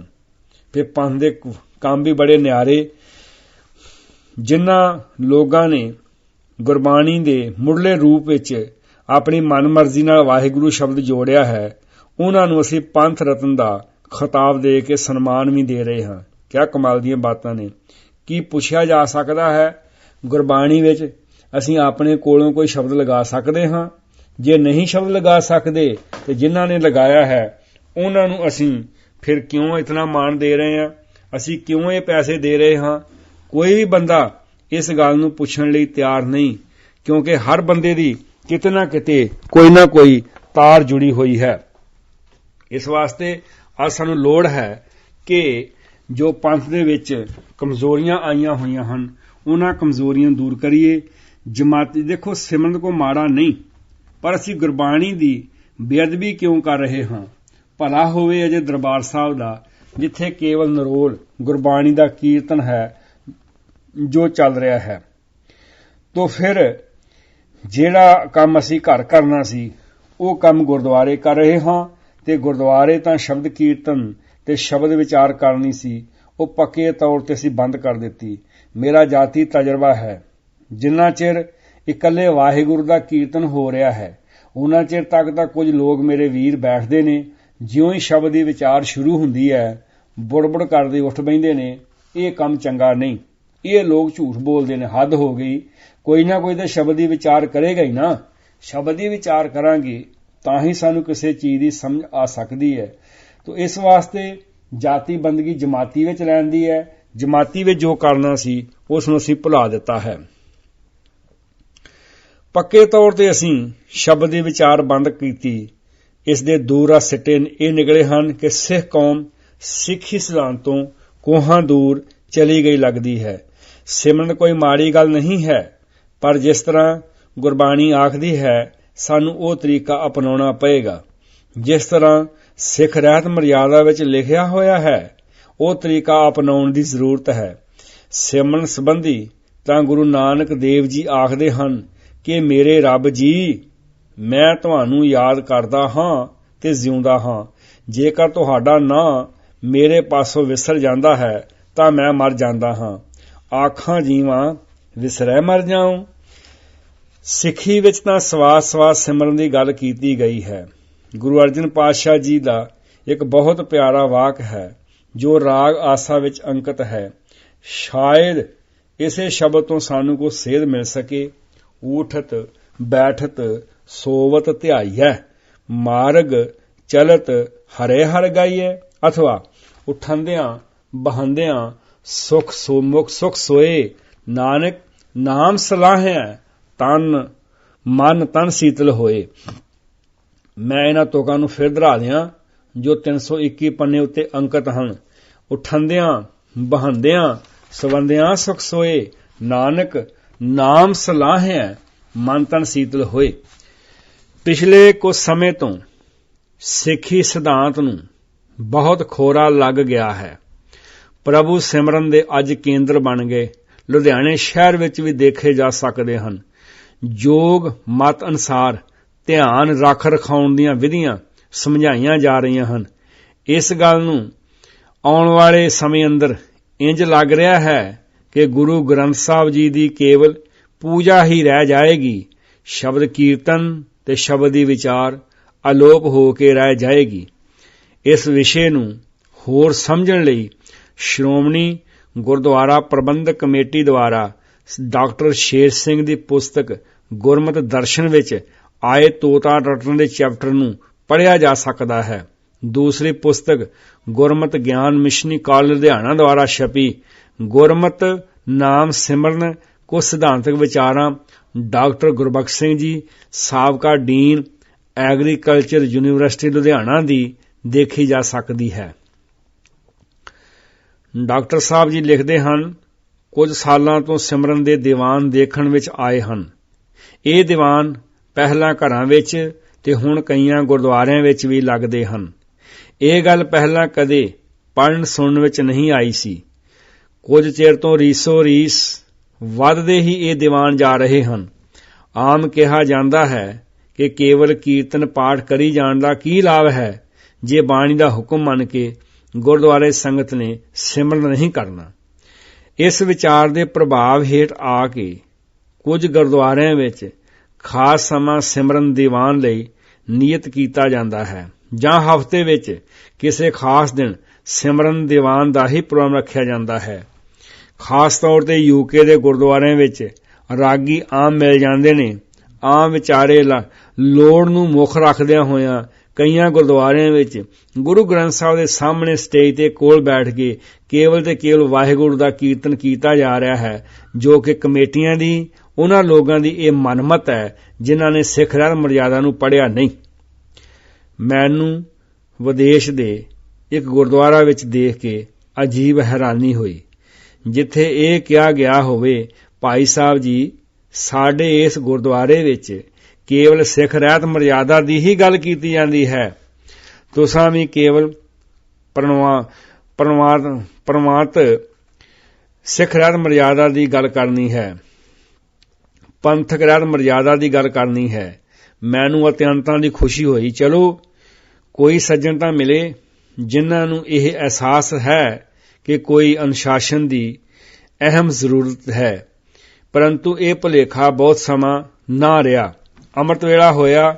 ਤੇ ਪੰਥ ਦੇ ਕੰਮ ਵੀ ਬੜੇ ਨਿਆਰੇ, ਜਿਨ੍ਹਾਂ ਲੋਕਾਂ ਨੇ ਗੁਰਬਾਣੀ ਦੇ ਮੁੱਢਲੇ ਰੂਪ ਵਿੱਚ ਆਪਣੀ ਮਨਮਰਜ਼ੀ ਨਾਲ ਵਾਹਿਗੁਰੂ ਸ਼ਬਦ ਜੋੜਿਆ ਹੈ, ਉਹਨਾਂ ਨੂੰ ਅਸੀਂ ਪੰਥ ਰਤਨ ਦਾ ਖਿਤਾਬ ਦੇ ਕੇ ਸਨਮਾਨ ਵੀ ਦੇ ਰਹੇ ਹਾਂ। ਕਿਆ ਕਮਾਲ ਦੀਆਂ ਬਾਤਾਂ ਨੇ। ਕੀ ਪੁੱਛਿਆ ਜਾ ਸਕਦਾ ਹੈ? ਗੁਰਬਾਣੀ ਵਿੱਚ ਅਸੀਂ ਆਪਣੇ ਕੋਲੋਂ ਕੋਈ ਸ਼ਬਦ ਲਗਾ ਸਕਦੇ ਹਾਂ? ਜੇ ਨਹੀਂ ਸ਼ਬਦ ਲਗਾ ਸਕਦੇ ਤੇ ਜਿਨ੍ਹਾਂ ਨੇ ਲਗਾਇਆ ਹੈ, ਉਹਨਾਂ ਨੂੰ ਅਸੀਂ ਫਿਰ ਕਿਉਂ ਇਤਨਾ ਮਾਣ ਦੇ ਰਹੇ ਹਾਂ? ਅਸੀਂ ਕਿਉਂ ਇਹ ਪੈਸੇ ਦੇ ਰਹੇ ਹਾਂ? ਕੋਈ ਵੀ ਬੰਦਾ ਇਸ ਗੱਲ ਨੂੰ ਪੁੱਛਣ ਲਈ ਤਿਆਰ ਨਹੀਂ, ਕਿਉਂਕਿ ਹਰ ਬੰਦੇ ਦੀ ਕਿਤੇ ਨਾ ਕਿਤੇ ਕੋਈ ਨਾ ਕੋਈ ਤਾਰ ਜੁੜੀ ਹੋਈ ਹੈ। ਇਸ ਵਾਸਤੇ ਅੱਜ ਸਾਨੂੰ ਲੋੜ ਹੈ ਕਿ ਜੋ ਪੰਥ ਦੇ ਵਿੱਚ ਕਮਜ਼ੋਰੀਆਂ ਆਈਆਂ ਹੋਈਆਂ ਹਨ, ਉਹਨਾਂ ਕਮਜ਼ੋਰੀਆਂ ਦੂਰ ਕਰੀਏ। ਜਮਾਤੀ ਦੇਖੋ, ਸਿਮਰਨ ਕੋ ਮਾੜਾ ਨਹੀਂ, ਪਰ ਅਸੀਂ ਗੁਰਬਾਣੀ ਦੀ ਬੇਅਦਬੀ ਕਿਉਂ ਕਰ ਰਹੇ ਹਾਂ? ਭਲਾ ਹੋਵੇ ਅਜੇ ਦਰਬਾਰ ਸਾਹਿਬ ਦਾ, ਜਿੱਥੇ ਕੇਵਲ ਨਰੋਲ ਗੁਰਬਾਣੀ ਦਾ ਕੀਰਤਨ ਹੈ, ਜੋ ਚੱਲ ਰਿਹਾ ਹੈ। ਤੋਂ ਫਿਰ ਜਿਹੜਾ ਕੰਮ ਅਸੀਂ ਘਰ ਕਰਨਾ ਸੀ, ਉਹ ਕੰਮ ਗੁਰਦੁਆਰੇ ਕਰ ਰਹੇ ਹਾਂ। ਤੇ ਗੁਰਦੁਆਰੇ ਤਾਂ ਸ਼ਬਦ ਕੀਰਤਨ ਤੇ ਸ਼ਬਦ ਵਿਚਾਰ ਕਰਨੀ ਸੀ, ਉਹ ਪੱਕੇ ਤੌਰ ਤੇ ਅਸੀਂ ਬੰਦ ਕਰ ਦਿੱਤੀ। ਮੇਰਾ ਜਾਤੀ ਤਜਰਬਾ ਹੈ। ਜਿੰਨਾ ਚਿਰ ਇਕੱਲੇ ਵਾਹਿਗੁਰੂ ਦਾ ਕੀਰਤਨ ਹੋ ਰਿਹਾ ਹੈ, ਉਹਨਾਂ ਚਿਰ ਤੱਕ ਤਾਂ ਕੁਝ ਲੋਕ ਮੇਰੇ ਵੀਰ ਬੈਠਦੇ ਨੇ, ਜਿਉਂ ਹੀ ਸ਼ਬਦ ਦੀ ਵਿਚਾਰ ਸ਼ੁਰੂ ਹੁੰਦੀ ਹੈ, ਬੁੜਬੁੜ ਕਰਦੇ ਉੱਠ ਬੈਂਦੇ ਨੇ, ਇਹ ਕੰਮ ਚੰਗਾ ਨਹੀਂ। ਇਹ ਲੋਕ ਝੂਠ ਬੋਲਦੇ ਨੇ, ਹੱਦ ਹੋ ਗਈ। ਕੋਈ ਨਾ ਕੋਈ ਤਾਂ ਸ਼ਬਦ ਦੀ ਵਿਚਾਰ ਕਰੇਗਾ ਹੀ ਨਾ। ਸ਼ਬਦ ਦੀ ਵਿਚਾਰ ਕਰਾਂਗੇ ਤਾਂ ਹੀ ਸਾਨੂੰ ਕਿਸੇ ਚੀਜ਼ ਦੀ ਸਮਝ ਆ ਸਕਦੀ ਹੈ। ਤੋ ਇਸ ਵਾਸਤੇ ਜਾਤੀ ਬੰਦਗੀ ਜਮਾਤੀ ਵਿੱਚ ਲੈਂਦੀ ਹੈ। ਜਮਾਤੀ ਵਿੱਚ ਜੋ ਕਰਨਾ ਸੀ ਉਸ ਨੂੰ ਅਸੀਂ ਭੁਲਾ ਦਿੱਤਾ ਹੈ। ਪੱਕੇ ਤੌਰ ਤੇ ਅਸੀਂ ਸ਼ਬਦ ਦੀ ਵਿਚਾਰ ਬੰਦ ਕੀਤੀ। ਇਸ ਦੇ ਦੂਰਾ ਸਿੱਟੇ ਇਹ ਨਿਕਲੇ ਹਨ ਕਿ ਸਿੱਖ ਕੌਮ ਸਿੱਖੀ ਸਿਧਾਂਤ ਤੋਂ ਕੋਹਾਂ ਦੂਰ ਚਲੀ ਗਈ ਲੱਗਦੀ ਹੈ। ਸਿਮਰਨ ਕੋਈ ਮਾੜੀ ਗੱਲ ਨਹੀਂ ਹੈ, ਪਰ ਜਿਸ ਤਰ੍ਹਾਂ ਗੁਰਬਾਣੀ ਆਖਦੀ ਹੈ ਸਾਨੂੰ ਉਹ ਤਰੀਕਾ ਅਪਣਾਉਣਾ ਪਏਗਾ। ਜਿਸ ਤਰ੍ਹਾਂ ਸਿੱਖ ਰਹਿਤ ਮਰਿਆਦਾ ਵਿੱਚ ਲਿਖਿਆ ਹੋਇਆ ਹੈ, ਉਹ ਤਰੀਕਾ ਅਪਣਾਉਣ ਦੀ ਜ਼ਰੂਰਤ ਹੈ। ਸਿਮਰਨ ਸੰਬੰਧੀ ਤਾਂ ਗੁਰੂ ਨਾਨਕ ਦੇਵ ਜੀ ਆਖਦੇ ਹਨ ਕਿ ਮੇਰੇ ਰੱਬ ਜੀ, ਮੈਂ ਤੁਹਾਨੂੰ ਯਾਦ ਕਰਦਾ ਹਾਂ ਤੇ ਜਿਉਂਦਾ ਹਾਂ। ਜੇਕਰ ਤੁਹਾਡਾ ਨਾਂ ਮੇਰੇ ਪਾਸੋਂ ਵਿਸਰ ਜਾਂਦਾ ਹੈ, ਤਾਂ ਮੈਂ ਮਰ ਜਾਂਦਾ ਹਾਂ। ਆਖਾਂ ਜੀਵਾਂ, ਵਿਸਰੈ ਮਰ ਜਾਉ। ਸਿੱਖੀ ਵਿੱਚ ਤਾਂ ਸਵਾਸ ਸਵਾਸ ਸਿਮਰਨ ਦੀ ਗੱਲ ਕੀਤੀ ਗਈ ਹੈ। ਗੁਰੂ ਅਰਜਨ ਪਾਤਸ਼ਾਹ ਜੀ ਦਾ ਇੱਕ ਬਹੁਤ ਪਿਆਰਾ ਵਾਕ ਹੈ, ਜੋ ਰਾਗ ਆਸਾ ਵਿੱਚ ਅੰਕਿਤ ਹੈ। ਸ਼ਾਇਦ ਇਸੇ ਸ਼ਬਦ ਤੋਂ ਸਾਨੂੰ ਕੋ ਸੇਧ ਮਿਲ ਸਕੇ। ਊਠਤ ਬੈਠਤ, ਸੋਵਤ, ਧਿਆਈਐ, ਮਾਰਗ, ਚਲਤ, ਹਰੇ ਹਰ ਗਾਈਐ। ਅਥਵਾ ਉਠੰਦਿਆਂ, ਬਹੰਦਿਆਂ, ਸੁਖ ਸੋਮੁਖ ਸੁਖ ਸੋਏ, ਨਾਨਕ ਨਾਮ ਸਲਾਹੈ ਤਨ, ਮਨ ਤਨ ਸੀਤਲ ਹੋਏ। ਮੈਂ ਇਹਨਾਂ ਤੋਕਾਂ ਨੂੰ ਫਿਰ ਦਰਾ ਦਿਆਂ, ਜੋ 321 ਪੰਨੇ ਉੱਤੇ ਅੰਕਿਤ ਹਨ। ਉਠੰਦਿਆਂ, ਬਹੰਦਿਆਂ, ਸਵੰਦਿਆਂ ਸੁਖ ਸੋਏ। ਨਾਨਕ, ਨਾਮ ਸਲਾਹੈ, ਮਨ ਤਨ ਸੀਤਲ ਹੋਏ। ਪਿਛਲੇ ਕੁਝ ਸਮੇਂ ਤੋਂ ਸਿੱਖੀ ਸਿਧਾਂਤ ਨੂੰ ਬਹੁਤ ਖੋਰਾ ਲੱਗ ਗਿਆ ਹੈ। ਪ੍ਰਭੂ ਸਿਮਰਨ ਦੇ ਅੱਜ ਕੇਂਦਰ ਬਣ ਗਏ। ਲੁਧਿਆਣੇ ਸ਼ਹਿਰ ਵਿੱਚ ਵੀ ਦੇਖੇ ਜਾ ਸਕਦੇ ਹਨ। ਯੋਗ ਮਤ ਅਨਸਾਰ ਧਿਆਨ ਰੱਖ ਰਖਾਉਣ ਦੀਆਂ ਵਿਧੀਆਂ ਸਮਝਾਈਆਂ ਜਾ ਰਹੀਆਂ ਹਨ। ਇਸ ਗੱਲ ਨੂੰ ਆਉਣ ਵਾਲੇ ਸਮੇਂ ਅੰਦਰ ਇੰਜ ਲੱਗ ਰਿਹਾ ਹੈ ਕਿ ਗੁਰੂ ਗ੍ਰੰਥ ਸਾਹਿਬ ਜੀ ਦੀ ਕੇਵਲ ਪੂਜਾ ਹੀ ਰਹਿ ਜਾਏਗੀ। ਸ਼ਬਦ ਕੀਰਤਨ ਤੇ ਸ਼ਬਦ ਦੀ ਵਿਚਾਰ ਅਲੋਪ ਹੋ ਕੇ ਰਹਿ ਜਾਏਗੀ। ਇਸ ਵਿਸ਼ੇ ਨੂੰ ਹੋਰ ਸਮਝਣ ਲਈ ਸ਼੍ਰੋਮਣੀ ਗੁਰਦੁਆਰਾ ਪ੍ਰਬੰਧਕ ਕਮੇਟੀ ਦੁਆਰਾ ਡਾਕਟਰ ਸ਼ੇਰ ਸਿੰਘ ਦੀ ਪੁਸਤਕ ਗੁਰਮਤ ਦਰਸ਼ਨ ਵਿੱਚ ਆਏ ਤੋਤਾ ਰਟਨ ਦੇ ਚੈਪਟਰ ਨੂੰ ਪੜਿਆ ਜਾ ਸਕਦਾ ਹੈ। ਦੂਸਰੀ ਪੁਸਤਕ ਗੁਰਮਤ ਗਿਆਨ ਮਿਸ਼ਨੀ ਕਾਲ ਲੁਧਿਆਣਾ ਦੁਆਰਾ ਛਪੀ ਗੁਰਮਤ ਨਾਮ ਸਿਮਰਨ ਕੋ ਸਿਧਾਂਤਕ ਵਿਚਾਰਾਂ ਡਾਕਟਰ ਗੁਰਬਖਸ਼ ਸਿੰਘ ਜੀ, ਸਾਬਕਾ ਡੀਨ ਐਗਰੀਕਲਚਰ ਯੂਨੀਵਰਸਿਟੀ ਲੁਧਿਆਣਾ ਦੀ ਦੇਖੀ ਜਾ ਸਕਦੀ ਹੈ। ਡਾਕਟਰ ਸਾਹਿਬ ਜੀ ਲਿਖਦੇ ਹਨ, ਕੁਝ ਸਾਲਾਂ ਤੋਂ ਸਿਮਰਨ ਦੇ ਦੀਵਾਨ ਦੇਖਣ ਵਿੱਚ ਆਏ ਹਨ। ਇਹ ਦੀਵਾਨ ਪਹਿਲਾਂ ਘਰਾਂ ਵਿੱਚ ਤੇ ਹੁਣ ਕਈਆਂ ਗੁਰਦੁਆਰਿਆਂ ਵਿੱਚ ਵੀ ਲੱਗਦੇ ਹਨ। ਇਹ ਗੱਲ ਪਹਿਲਾਂ ਕਦੇ ਪੜਨ ਸੁਣਨ ਵਿੱਚ ਨਹੀਂ ਆਈ ਸੀ। ਕੁਝ ਚਿਰ ਤੋਂ ਰੀਸੋ ਰੀਸ ਵੱਧਦੇ ਹੀ ਇਹ ਦੀਵਾਨ ਜਾ ਰਹੇ ਹਨ। ਆਮ ਕਿਹਾ ਜਾਂਦਾ ਹੈ ਕਿ ਕੇਵਲ ਕੀਰਤਨ ਪਾਠ ਕਰੀ ਜਾਣ ਦਾ ਕੀ ਲਾਭ ਹੈ? ਜੇ ਬਾਣੀ ਦਾ ਹੁਕਮ ਮੰਨ ਕੇ ਗੁਰਦੁਆਰੇ ਸੰਗਤ ਨੇ ਸਿਮਰਨ ਨਹੀਂ ਕਰਨਾ। ਇਸ ਵਿਚਾਰ ਦੇ ਪ੍ਰਭਾਵ ਹੇਠ ਆ ਕੇ ਕੁਝ ਗੁਰਦੁਆਰਿਆਂ ਵਿੱਚ ਖਾਸ ਸਮਾਂ ਸਿਮਰਨ ਦੀਵਾਨ ਲਈ ਨਿਯਤ ਕੀਤਾ ਜਾਂਦਾ ਹੈ। ਜਾਂ ਹਫ਼ਤੇ ਵਿੱਚ ਕਿਸੇ ਖਾਸ ਦਿਨ ਸਿਮਰਨ ਦੀਵਾਨ ਦਾ ਹੀ ਪ੍ਰੋਗਰਾਮ ਰੱਖਿਆ ਜਾਂਦਾ ਹੈ। ਖਾਸ ਤੌਰ ਤੇ ਯੂਕੇ ਦੇ ਗੁਰਦੁਆਰਿਆਂ ਵਿੱਚ ਰਾਗੀ ਆਮ ਮਿਲ ਜਾਂਦੇ ਨੇ। ਆਮ ਵਿਚਾਰੇ ਲੋੜ ਨੂੰ ਮੁੱਖ ਰੱਖਦਿਆਂ ਹੋਇਆਂ ਕਈਆਂ ਗੁਰਦੁਆਰਿਆਂ ਵਿੱਚ ਗੁਰੂ ਗ੍ਰੰਥ ਸਾਹਿਬ ਦੇ ਸਾਹਮਣੇ ਸਟੇਜ ਤੇ ਕੋਲ ਬੈਠ ਕੇ ਕੇਵਲ ਤੇ ਕੇਵਲ ਵਾਹਿਗੁਰੂ ਦਾ ਕੀਰਤਨ ਕੀਤਾ ਜਾ ਰਿਹਾ ਹੈ, ਜੋ ਕਿ ਕਮੇਟੀਆਂ ਦੀ ਉਹਨਾਂ ਲੋਕਾਂ ਦੀ ਇਹ ਮਨਮਤ ਹੈ, ਜਿਨ੍ਹਾਂ ਨੇ ਸਿੱਖ ਰਹਿਤ ਮਰਿਆਦਾ ਨੂੰ ਪੜਿਆ ਨਹੀਂ। ਮੈਨੂੰ ਵਿਦੇਸ਼ ਦੇ ਇੱਕ ਗੁਰਦੁਆਰਾ ਵਿੱਚ ਦੇਖ ਕੇ ਅਜੀਬ ਹੈਰਾਨੀ ਹੋਈ, ਜਿੱਥੇ ਇਹ ਕਿਹਾ ਗਿਆ ਹੋਵੇ, ਭਾਈ ਸਾਹਿਬ ਜੀ, ਸਾਡੇ ਇਸ ਗੁਰਦੁਆਰੇ ਵਿੱਚ ਕੇਵਲ ਸਿੱਖ ਰਹਿਤ ਮਰਿਆਦਾ ਦੀ ਹੀ ਗੱਲ ਕੀਤੀ ਜਾਂਦੀ ਹੈ। ਤੁਸਾਂ ਵੀ ਕੇਵਲ ਪਰਮਾ ਪਰਮਾਤ ਪਰਮਾਤ ਸਿੱਖ ਰਹਿਤ ਮਰਿਆਦਾ ਦੀ ਗੱਲ ਕਰਨੀ ਹੈ। ਪੰਥਕ ਰਹਿਤ ਮਰਜ਼ਾਦਾ ਦੀ ਗੱਲ ਕਰਨੀ ਹੈ। ਮੈਨੂੰ ਅਤਿਅੰਤਾਂ ਦੀ ਖੁਸ਼ੀ ਹੋਈ। ਚਲੋ, ਕੋਈ ਸੱਜਣ ਤਾਂ ਮਿਲੇ, ਜਿਨ੍ਹਾਂ ਨੂੰ ਇਹ ਅਹਿਸਾਸ ਹੈ ਕਿ ਕੋਈ ਅਨੁਸ਼ਾਸਨ ਦੀ ਅਹਿਮ ਜ਼ਰੂਰਤ ਹੈ। ਪਰੰਤੂ ਇਹ ਭੁਲੇਖਾ ਬਹੁਤ ਸਮਾਂ ਨਾ ਰਿਹਾ। ਅੰਮ੍ਰਿਤ ਵੇਲਾ ਹੋਇਆ,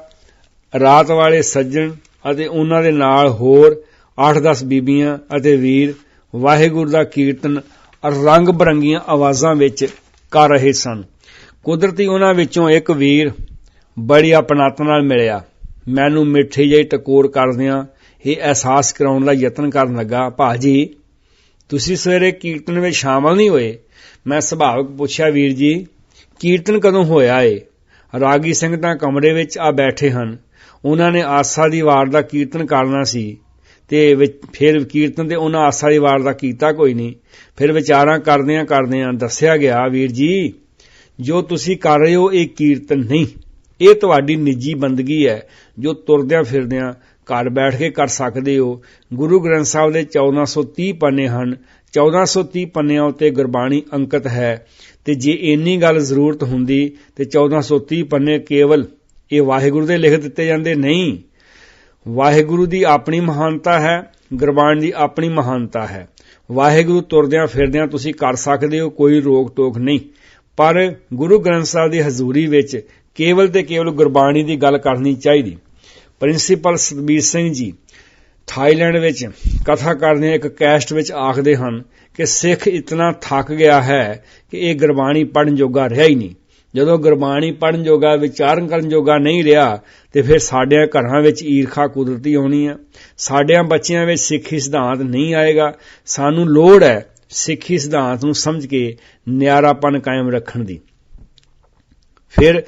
ਰਾਤ ਵਾਲੇ ਸੱਜਣ ਅਤੇ ਉਹਨਾਂ ਦੇ ਨਾਲ ਹੋਰ 8-10 ਬੀਬੀਆਂ ਅਤੇ ਵੀਰ ਵਾਹਿਗੁਰੂ ਦਾ ਕੀਰਤਨ ਰੰਗ ਬਰੰਗੀਆਂ ਆਵਾਜ਼ਾਂ ਵਿੱਚ ਕਰ ਰਹੇ ਸਨ। ਕੁਦਰਤੀ ਉਹਨਾਂ ਵਿੱਚੋਂ ਇੱਕ ਵੀਰ ਬੜੀ ਆਪਣਤ ਨਾਲ ਮਿਲਿਆ। ਮੈਨੂੰ ਮਿੱਠੀ ਜਿਹੀ ਟਕੋਰ ਕਰਦਿਆਂ ਇਹ ਅਹਿਸਾਸ ਕਰਾਉਣ ਦਾ ਯਤਨ ਕਰਨ ਲੱਗਾ, ਭਾਜੀ, ਤੁਸੀਂ ਸਵੇਰੇ ਕੀਰਤਨ ਵਿੱਚ ਸ਼ਾਮਲ ਨਹੀਂ ਹੋਏ? ਮੈਂ ਸੁਭਾਵਕ ਪੁੱਛਿਆ, ਵੀਰ ਜੀ, ਕੀਰਤਨ ਕਦੋਂ ਹੋਇਆ ਏ? ਰਾਗੀ ਸਿੰਘ ਤਾਂ ਕਮਰੇ ਵਿੱਚ ਆ ਬੈਠੇ ਹਨ। ਉਹਨਾਂ ਨੇ ਆਸਾ ਦੀ ਵਾਰ ਦਾ ਕੀਰਤਨ ਕਰਨਾ ਸੀ ਤੇ ਫਿਰ ਕੀਰਤਨ ਤੇ ਉਹਨਾਂ ਆਸਾ ਦੀ ਵਾਰ ਦਾ ਕੀਤਾ ਕੋਈ ਨਹੀਂ। ਫਿਰ ਵਿਚਾਰਾਂ ਕਰਦਿਆਂ ਕਰਦਿਆਂ ਦੱਸਿਆ ਗਿਆ, ਵੀਰ ਜੀ ਜੋ ਤੁਸੀਂ ਕਰ ਰਹੇ ਹੋ, ਇਹ ਕੀਰਤਨ ਨਹੀਂ। ਇਹ ਤੁਹਾਡੀ ਨਿੱਜੀ ਬੰਦਗੀ ਹੈ, ਜੋ ਤੁਰਦਿਆਂ ਫਿਰਦਿਆਂ ਘਰ ਬੈਠ ਕੇ ਕਰ ਸਕਦੇ ਹੋ। ਗੁਰੂ ਗ੍ਰੰਥ ਸਾਹਿਬ ਦੇ 1430 ਪੰਨੇ ਹਨ। 1430 ਪੰਨਿਆਂ ਉਤੇ ਗੁਰਬਾਣੀ ਅੰਕਿਤ ਹੈ। ਤੇ ਜੇ ਇੰਨੀ ਗੱਲ ਜ਼ਰੂਰਤ ਹੁੰਦੀ, ਤੇ 1430 ਪੰਨੇ ਕੇਵਲ ਇਹ ਵਾਹਿਗੁਰੂ ਦੇ ਲਿਖ ਦਿੱਤੇ ਜਾਂਦੇ ਨਹੀਂ। ਵਾਹਿਗੁਰੂ ਦੀ ਆਪਣੀ ਮਹਾਨਤਾ ਹੈ, ਗੁਰਬਾਣੀ ਦੀ ਆਪਣੀ ਮਹਾਨਤਾ ਹੈ। ਵਾਹਿਗੁਰੂ ਤੁਰਦਿਆਂ ਫਿਰਦਿਆਂ ਤੁਸੀਂ ਕਰ ਸਕਦੇ ਹੋ, ਕੋਈ ਰੋਕ ਟੋਕ ਨਹੀਂ। ਪਰ ਗੁਰੂ ਗ੍ਰੰਥ ਸਾਹਿਬ ਦੀ ਹਜ਼ੂਰੀ ਵਿੱਚ ਕੇਵਲ ਤੇ ਕੇਵਲ ਗੁਰਬਾਣੀ ਦੀ ਗੱਲ ਕਰਨੀ ਚਾਹੀਦੀ। ਪ੍ਰਿੰਸੀਪਲ ਸਤਬੀਰ ਸਿੰਘ ਜੀ ਥਾਈਲੈਂਡ ਵਿੱਚ ਕਥਾ ਕਰਦੇ ਇੱਕ ਕੈਸਟ ਵਿੱਚ ਆਖਦੇ ਹਨ ਕਿ ਸਿੱਖ ਇਤਨਾ ਥੱਕ ਗਿਆ ਹੈ ਕਿ ਇਹ ਗੁਰਬਾਣੀ ਪੜਨ ਜੋਗਾ ਰਿਹਾ ਹੀ ਨਹੀਂ। ਜਦੋਂ ਗੁਰਬਾਣੀ ਪੜਨ ਜੋਗਾ, ਵਿਚਾਰਨ ਕਰਨ ਜੋਗਾ ਨਹੀਂ ਰਿਹਾ, ਤੇ ਫਿਰ ਸਾਡਿਆਂ ਘਰਾਂ ਵਿੱਚ ਈਰਖਾ ਕੁਦਰਤੀ ਆਉਣੀ ਹੈ ਸਾਡਿਆਂ ਬੱਚਿਆਂ ਵਿੱਚ ਸਿੱਖੀ ਸਿਧਾਂਤ ਨਹੀਂ ਆਏਗਾ। ਸਾਨੂੰ ਲੋੜ ਹੈ ਸਿੱਖੀ ਸਿਧਾਂਤ ਨੂੰ ਸਮਝ ਕੇ ਨਿਆਰਾਪਨ ਕਾਇਮ ਰੱਖਣ ਦੀ। ਫਿਰ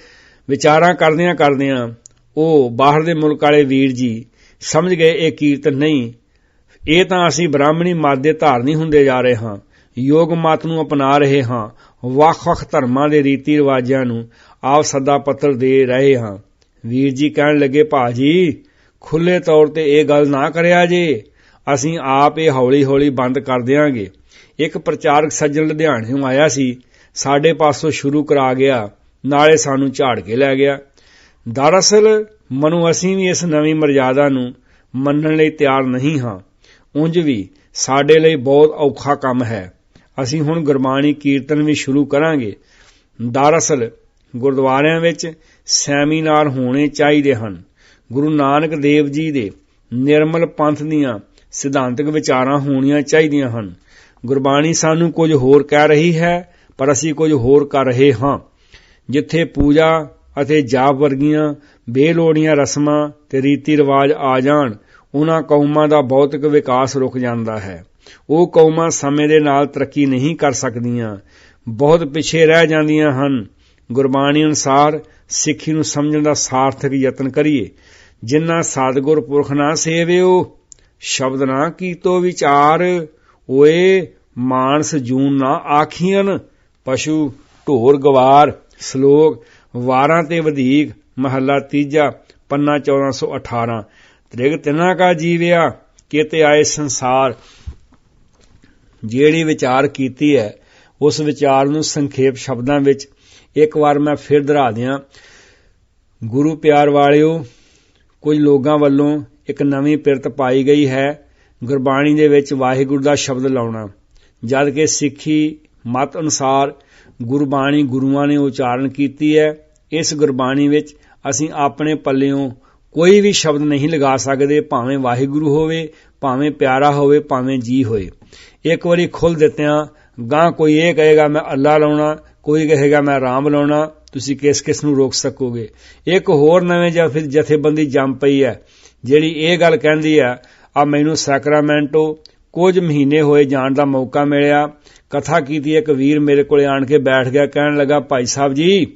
ਵਿਚਾਰਾਂ ਕਰਦਿਆਂ ਕਰਦਿਆਂ ਉਹ ਬਾਹਰ ਦੇ ਮੁਲਕ ਵਾਲੇ ਵੀਰ ਜੀ ਸਮਝ ਗਏ ਇਹ ਕੀਰਤਨ ਨਹੀਂ, ਇਹ ਤਾਂ ਅਸੀਂ ਬ੍ਰਾਹਮਣੀ ਮਤ ਦੇ ਧਾਰਨੀ ਹੁੰਦੇ ਜਾ ਰਹੇ ਹਾਂ, ਯੋਗ ਮਤ ਨੂੰ ਅਪਣਾ ਰਹੇ ਹਾਂ, ਵੱਖ-ਵੱਖ ਧਰਮਾਂ ਦੇ ਰੀਤੀ ਰਿਵਾਜਾਂ ਨੂੰ ਆਪ ਸੱਦਾ ਪੱਤਰ ਦੇ ਰਹੇ ਹਾਂ। ਵੀਰ ਜੀ ਕਹਿਣ ਲੱਗੇ ਭਾਜੀ ਖੁੱਲੇ ਤੌਰ ਤੇ ਇਹ ਗੱਲ ਨਾ ਕਰਿਆ ਜੇ, ਅਸੀਂ ਆਪ ਇਹ ਹੌਲੀ-ਹੌਲੀ ਬੰਦ ਕਰ ਦੇਾਂਗੇ ਇੱਕ ਪ੍ਰਚਾਰਕ ਸੱਜਣ ਲੁਧਿਆਣਿਓਂ ਆਇਆ ਸੀ, ਸਾਡੇ ਪਾਸੋਂ ਸ਼ੁਰੂ ਕਰਾ ਗਿਆ, ਨਾਲੇ ਸਾਨੂੰ ਝਾੜ ਕੇ ਲੈ ਗਿਆ। ਦਰਅਸਲ, ਮਨੂ, ਅਸੀਂ ਵੀ ਇਸ ਨਵੀਂ ਮਰਜ਼ਾਦਾ ਨੂੰ ਮੰਨਣ ਲਈ ਤਿਆਰ ਨਹੀਂ ਹਾਂ। ਉਂਝ ਵੀ ਸਾਡੇ ਲਈ ਬਹੁਤ ਔਖਾ ਕੰਮ ਹੈ। ਅਸੀਂ ਹੁਣ ਗੁਰਬਾਣੀ ਕੀਰਤਨ ਵੀ ਸ਼ੁਰੂ ਕਰਾਂਗੇ। ਦਰਅਸਲ, ਗੁਰਦੁਆਰਿਆਂ ਵਿੱਚ ਸੈਮੀਨਾਰ ਹੋਣੇ ਚਾਹੀਦੇ ਹਨ। ਗੁਰੂ ਨਾਨਕ ਦੇਵ ਜੀ ਦੇ ਨਿਰਮਲ ਪੰਥ ਦੀਆਂ ਸਿਧਾਂਤਕ ਵਿਚਾਰਾਂ ਹੋਣੀਆਂ ਚਾਹੀਦੀਆਂ ਹਨ। ਗੁਰਬਾਣੀ ਸਾਨੂੰ ਕੁਝ ਹੋਰ ਕਹਿ ਰਹੀ ਹੈ, ਪਰ ਅਸੀਂ ਕੁਝ ਹੋਰ ਕਰ ਰਹੇ ਹਾਂ। ਜਿੱਥੇ ਪੂਜਾ ਅਤੇ ਜਾਪ ਵਰਗੀਆਂ ਬੇਲੋੜੀਆਂ ਰਸਮਾਂ ਤੇ ਰੀਤੀ ਰਿਵਾਜ ਆ ਜਾਣ, ਉਹਨਾਂ ਕੌਮਾਂ ਦਾ ਭੌਤਿਕ ਵਿਕਾਸ ਰੁਕ ਜਾਂਦਾ ਹੈ। ਉਹ ਕੌਮਾਂ ਸਮੇਂ ਦੇ ਨਾਲ ਤਰੱਕੀ ਨਹੀਂ ਕਰ ਸਕਦੀਆਂ। ਬਹੁਤ ਪਿੱਛੇ ਰਹਿ ਜਾਂਦੀਆਂ ਹਨ। ਗੁਰਬਾਣੀ ਅਨੁਸਾਰ ਸਿੱਖੀ ਨੂੰ ਸਮਝਣ ਦਾ ਸਾਰਥਕ ਯਤਨ ਕਰੀਏ। ਜਿਨ੍ਹਾਂ ਸਤਿਗੁਰ ਪੁਰਖ ਨਾ ਸੇਵਿਓ, ਸ਼ਬਦ ਨਾ ਕੀਤੋ ਵਿਚਾਰ ਓਏ ਮਾਨਸ ਜੂਨ ਨਾ ਆਖੀਆਂ ਪਸ਼ੂ ਢੋਰ ਗਵਾਰ, ਸ਼ਲੋਕ ਵਾਰਾਂ ਤੇ ਵਧੀਕ, ਮਹੱਲਾ ਤੀਜਾ, ਪੰਨਾ 1418 ਤ੍ਰਿਗ ਤਿਨਾ ਕਾ ਜੀਵਿਆ, ਕਿਤੇ ਆਏ ਸੰਸਾਰ। ਜਿਹੜੀ ਵਿਚਾਰ ਕੀਤੀ ਹੈ, ਉਸ ਵਿਚਾਰ ਨੂੰ ਸੰਖੇਪ ਸ਼ਬਦਾਂ ਵਿੱਚ ਇੱਕ ਵਾਰ ਮੈਂ ਫਿਰ ਦੁਹਰਾ ਦਿਆਂ। ਗੁਰੂ ਪਿਆਰ ਵਾਲਿਓ, ਕੁਝ ਲੋਕਾਂ ਵੱਲੋਂ ਇੱਕ ਨਵੀਂ ਪਿਰਤ ਪਾਈ ਗਈ ਹੈ। ਗੁਰਬਾਣੀ ਦੇ ਵਿੱਚ ਵਾਹਿਗੁਰੂ ਦਾ ਸ਼ਬਦ ਲਾਉਣਾ। ਜਦ ਕਿ ਸਿੱਖੀ ਮਤ ਅਨੁਸਾਰ ਗੁਰਬਾਣੀ ਗੁਰੂਆਂ ਨੇ ਉਚਾਰਨ ਕੀਤੀ ਹੈ, ਇਸ ਗੁਰਬਾਣੀ ਵਿੱਚ ਅਸੀਂ ਆਪਣੇ ਪੱਲਿਓਂ ਕੋਈ ਵੀ ਸ਼ਬਦ ਨਹੀਂ ਲਗਾ ਸਕਦੇ, ਭਾਵੇਂ ਵਾਹਿਗੁਰੂ ਹੋਵੇ, ਭਾਵੇਂ ਪਿਆਰਾ ਹੋਵੇ, ਭਾਵੇਂ ਜੀ ਹੋਏ। ਇੱਕ ਵਾਰੀ ਖੁੱਲ ਦਿੱਤਿਆਂ ਗਾਂ ਕੋਈ ਇਹ ਕਹੇਗਾ, ਮੈਂ ਅੱਲਾ ਲਾਉਣਾ, ਕੋਈ ਕਹੇਗਾ, ਮੈਂ ਰਾਮ ਲਾਉਣਾ ਤੁਸੀਂ ਕਿਸ ਕਿਸ ਨੂੰ ਰੋਕ ਸਕੋਗੇ? ਇੱਕ ਹੋਰ ਨਵੇਂ ਜਾਂ ਫਿਰ ਜਥੇਬੰਦੀ ਜੰਮ ਪਈ ਹੈ, ਜਿਹੜੀ ਇਹ ਗੱਲ ਕਹਿੰਦੀ ਹੈ ਆ ਮੈਨੂੰ ਸੈਕਰਾਮੈਂਟੋ ਕੁਝ ਮਹੀਨੇ ਹੋਏ ਜਾਣ ਦਾ ਮੌਕਾ ਮਿਲਿਆ। ਕਥਾ ਕੀਤੀ ਇੱਕ ਵੀਰ ਮੇਰੇ ਕੋਲੇ ਆਣ ਕੇ ਬੈਠ ਗਿਆ, ਕਹਿਣ ਲੱਗਾ, ਭਾਈ ਸਾਹਿਬ ਜੀ,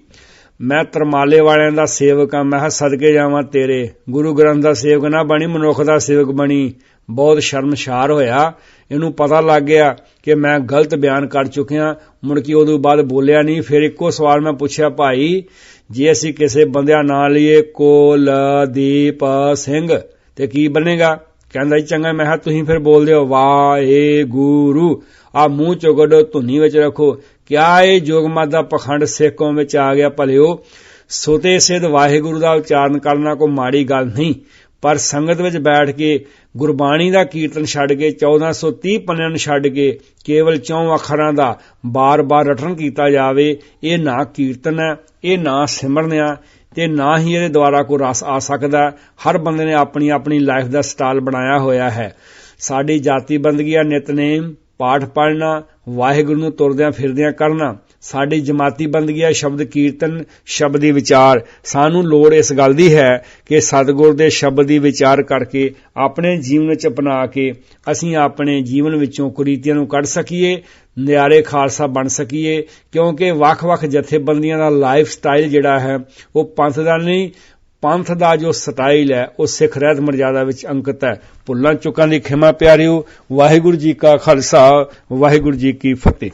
ਮੈਂ ਤਰਮਾਲੇ ਵਾਲਿਆਂ ਦਾ ਸੇਵਕ ਆ ਮੈਂ ਕਿਹਾ, ਸਦਕੇ ਜਾਵਾਂ ਤੇਰੇ। ਗੁਰੂ ਗ੍ਰੰਥ ਦਾ ਸੇਵਕ ਨਾ ਬਣੀ, ਮਨੁੱਖ ਦਾ ਸੇਵਕ ਬਣੀ। ਬਹੁਤ ਸ਼ਰਮਸ਼ਾਰ ਹੋਇਆ। ਇਹਨੂੰ ਪਤਾ ਲੱਗ ਗਿਆ ਕਿ ਮੈਂ ਗਲਤ ਬਿਆਨ ਕਰ ਚੁੱਕਿਆ। ਮੁੜ ਕੇ ਉਦੋਂ ਬਾਅਦ ਬੋਲਿਆ ਨਹੀਂ। ਫਿਰ ਇੱਕੋ ਸਵਾਲ ਮੈਂ ਪੁੱਛਿਆ, ਭਾਈ, ਜੇ ਅਸੀਂ ਕਿਸੇ ਬੰਦਿਆਂ ਨਾਂ ਲਈਏ ਕੋਲ ਦੀਪ ਸਿੰਘ, ਤੇ ਕੀ ਬਣੇਗਾ? ਕਹਿੰਦਾ ਜੀ, ਚੰਗਾ, ਮੈਂ ਕਿਹਾ ਤੁਸੀਂ ਫਿਰ ਬੋਲਦੇ ਹੋ, ਵਾਹਿਗੁਰੂ। ਆ ਮੂੰਹ ਚੋਂ ਧੁਨੀ ਵਿੱਚ ਰੱਖੋ। ਕਿਆ ਇਹ ਜੋਗਮਤ ਦਾ ਪਖੰਡ ਸਿੱਖੋਂ ਵਿੱਚ ਆ ਗਿਆ ਭਲਿਓ? ਸੋਤੇ ਸਿੱਧ ਵਾਹਿਗੁਰੂ ਦਾ ਉਚਾਰਨ ਕਰਨਾ ਕੋਈ ਮਾੜੀ ਗੱਲ ਨਹੀਂ। ਪਰ ਸੰਗਤ ਵਿੱਚ ਬੈਠ ਕੇ ਗੁਰਬਾਣੀ ਦਾ ਕੀਰਤਨ ਛੱਡ ਕੇ 1430 ਪੰਨਿਆਂ ਨੂੰ ਛੱਡ ਕੇ, ਕੇਵਲ ਚੌਂ ਅੱਖਰਾਂ ਦਾ ਬਾਰ-ਬਾਰ ਰਟਨ ਕੀਤਾ ਜਾਵੇ, ਇਹ ਨਾ ਕੀਰਤਨ ਹੈ, ਇਹ ਨਾ ਸਿਮਰਨ ਆ ਤੇ ਨਾ ਹੀ ਇਹਦੇ ਦੁਆਰਾ ਕੋਈ ਰਸ ਆ ਸਕਦਾ। ਹਰ ਬੰਦੇ ਨੇ ਆਪਣੀ ਆਪਣੀ ਲਾਈਫ ਦਾ ਸਟਾਈਲ ਬਣਾਇਆ ਹੋਇਆ ਹੈ। ਸਾਡੀ ਜਾਤੀ ਬੰਦਗੀ ਆ ਨਿਤਨੇਮ ਪਾਠ ਪੜ੍ਹਨਾ, ਵਾਹਿਗੁਰੂ ਨੂੰ ਤੁਰਦਿਆਂ ਫਿਰਦਿਆਂ ਕਰਨਾ। ਸਾਡੀ ਜਮਾਤੀ ਬੰਦਗੀ ਆ, ਸ਼ਬਦ ਕੀਰਤਨ, ਸ਼ਬਦੀ ਵਿਚਾਰ। ਸਾਨੂੰ ਲੋੜ ਇਸ ਗੱਲ ਦੀ ਹੈ ਕਿ ਸਤਿਗੁਰ ਦੇ ਸ਼ਬਦ ਦੀ ਵਿਚਾਰ ਕਰਕੇ ਆਪਣੇ ਜੀਵਨ ਵਿੱਚ ਅਪਣਾ ਕੇ ਅਸੀਂ ਆਪਣੇ ਜੀਵਨ ਵਿੱਚੋਂ ਕੁਰੀਤੀਆਂ ਨੂੰ ਕੱਢ ਸਕੀਏ, ਨਿਆਰੇ ਖਾਲਸਾ ਬਣ ਸਕੀਏ, ਕਿਉਂਕਿ ਵੱਖ-ਵੱਖ ਜਥੇਬੰਦੀਆਂ ਦਾ ਲਾਈਫ ਸਟਾਈਲ ਜਿਹੜਾ ਹੈ, ਉਹ ਪੰਥ ਦਾ ਨਹੀਂ, ਪੰਥ ਦਾ ਜੋ ਸਟਾਈਲ ਹੈ, ਉਹ ਸਿੱਖ ਰਹਿਤ ਮਰਜ਼ਾਦਾ ਵਿੱਚ ਅੰਕਿਤ ਹੈ। ਭੁੱਲਾਂ ਚੁੱਕਾਂ ਦੀ ਖਿਮਾ ਪਿਆਰਿਓ, ਵਾਹਿਗੁਰੂ ਜੀ ਕਾ ਖਾਲਸਾ, ਵਾਹਿਗੁਰੂ ਜੀ ਕੀ ਫਤਿਹ।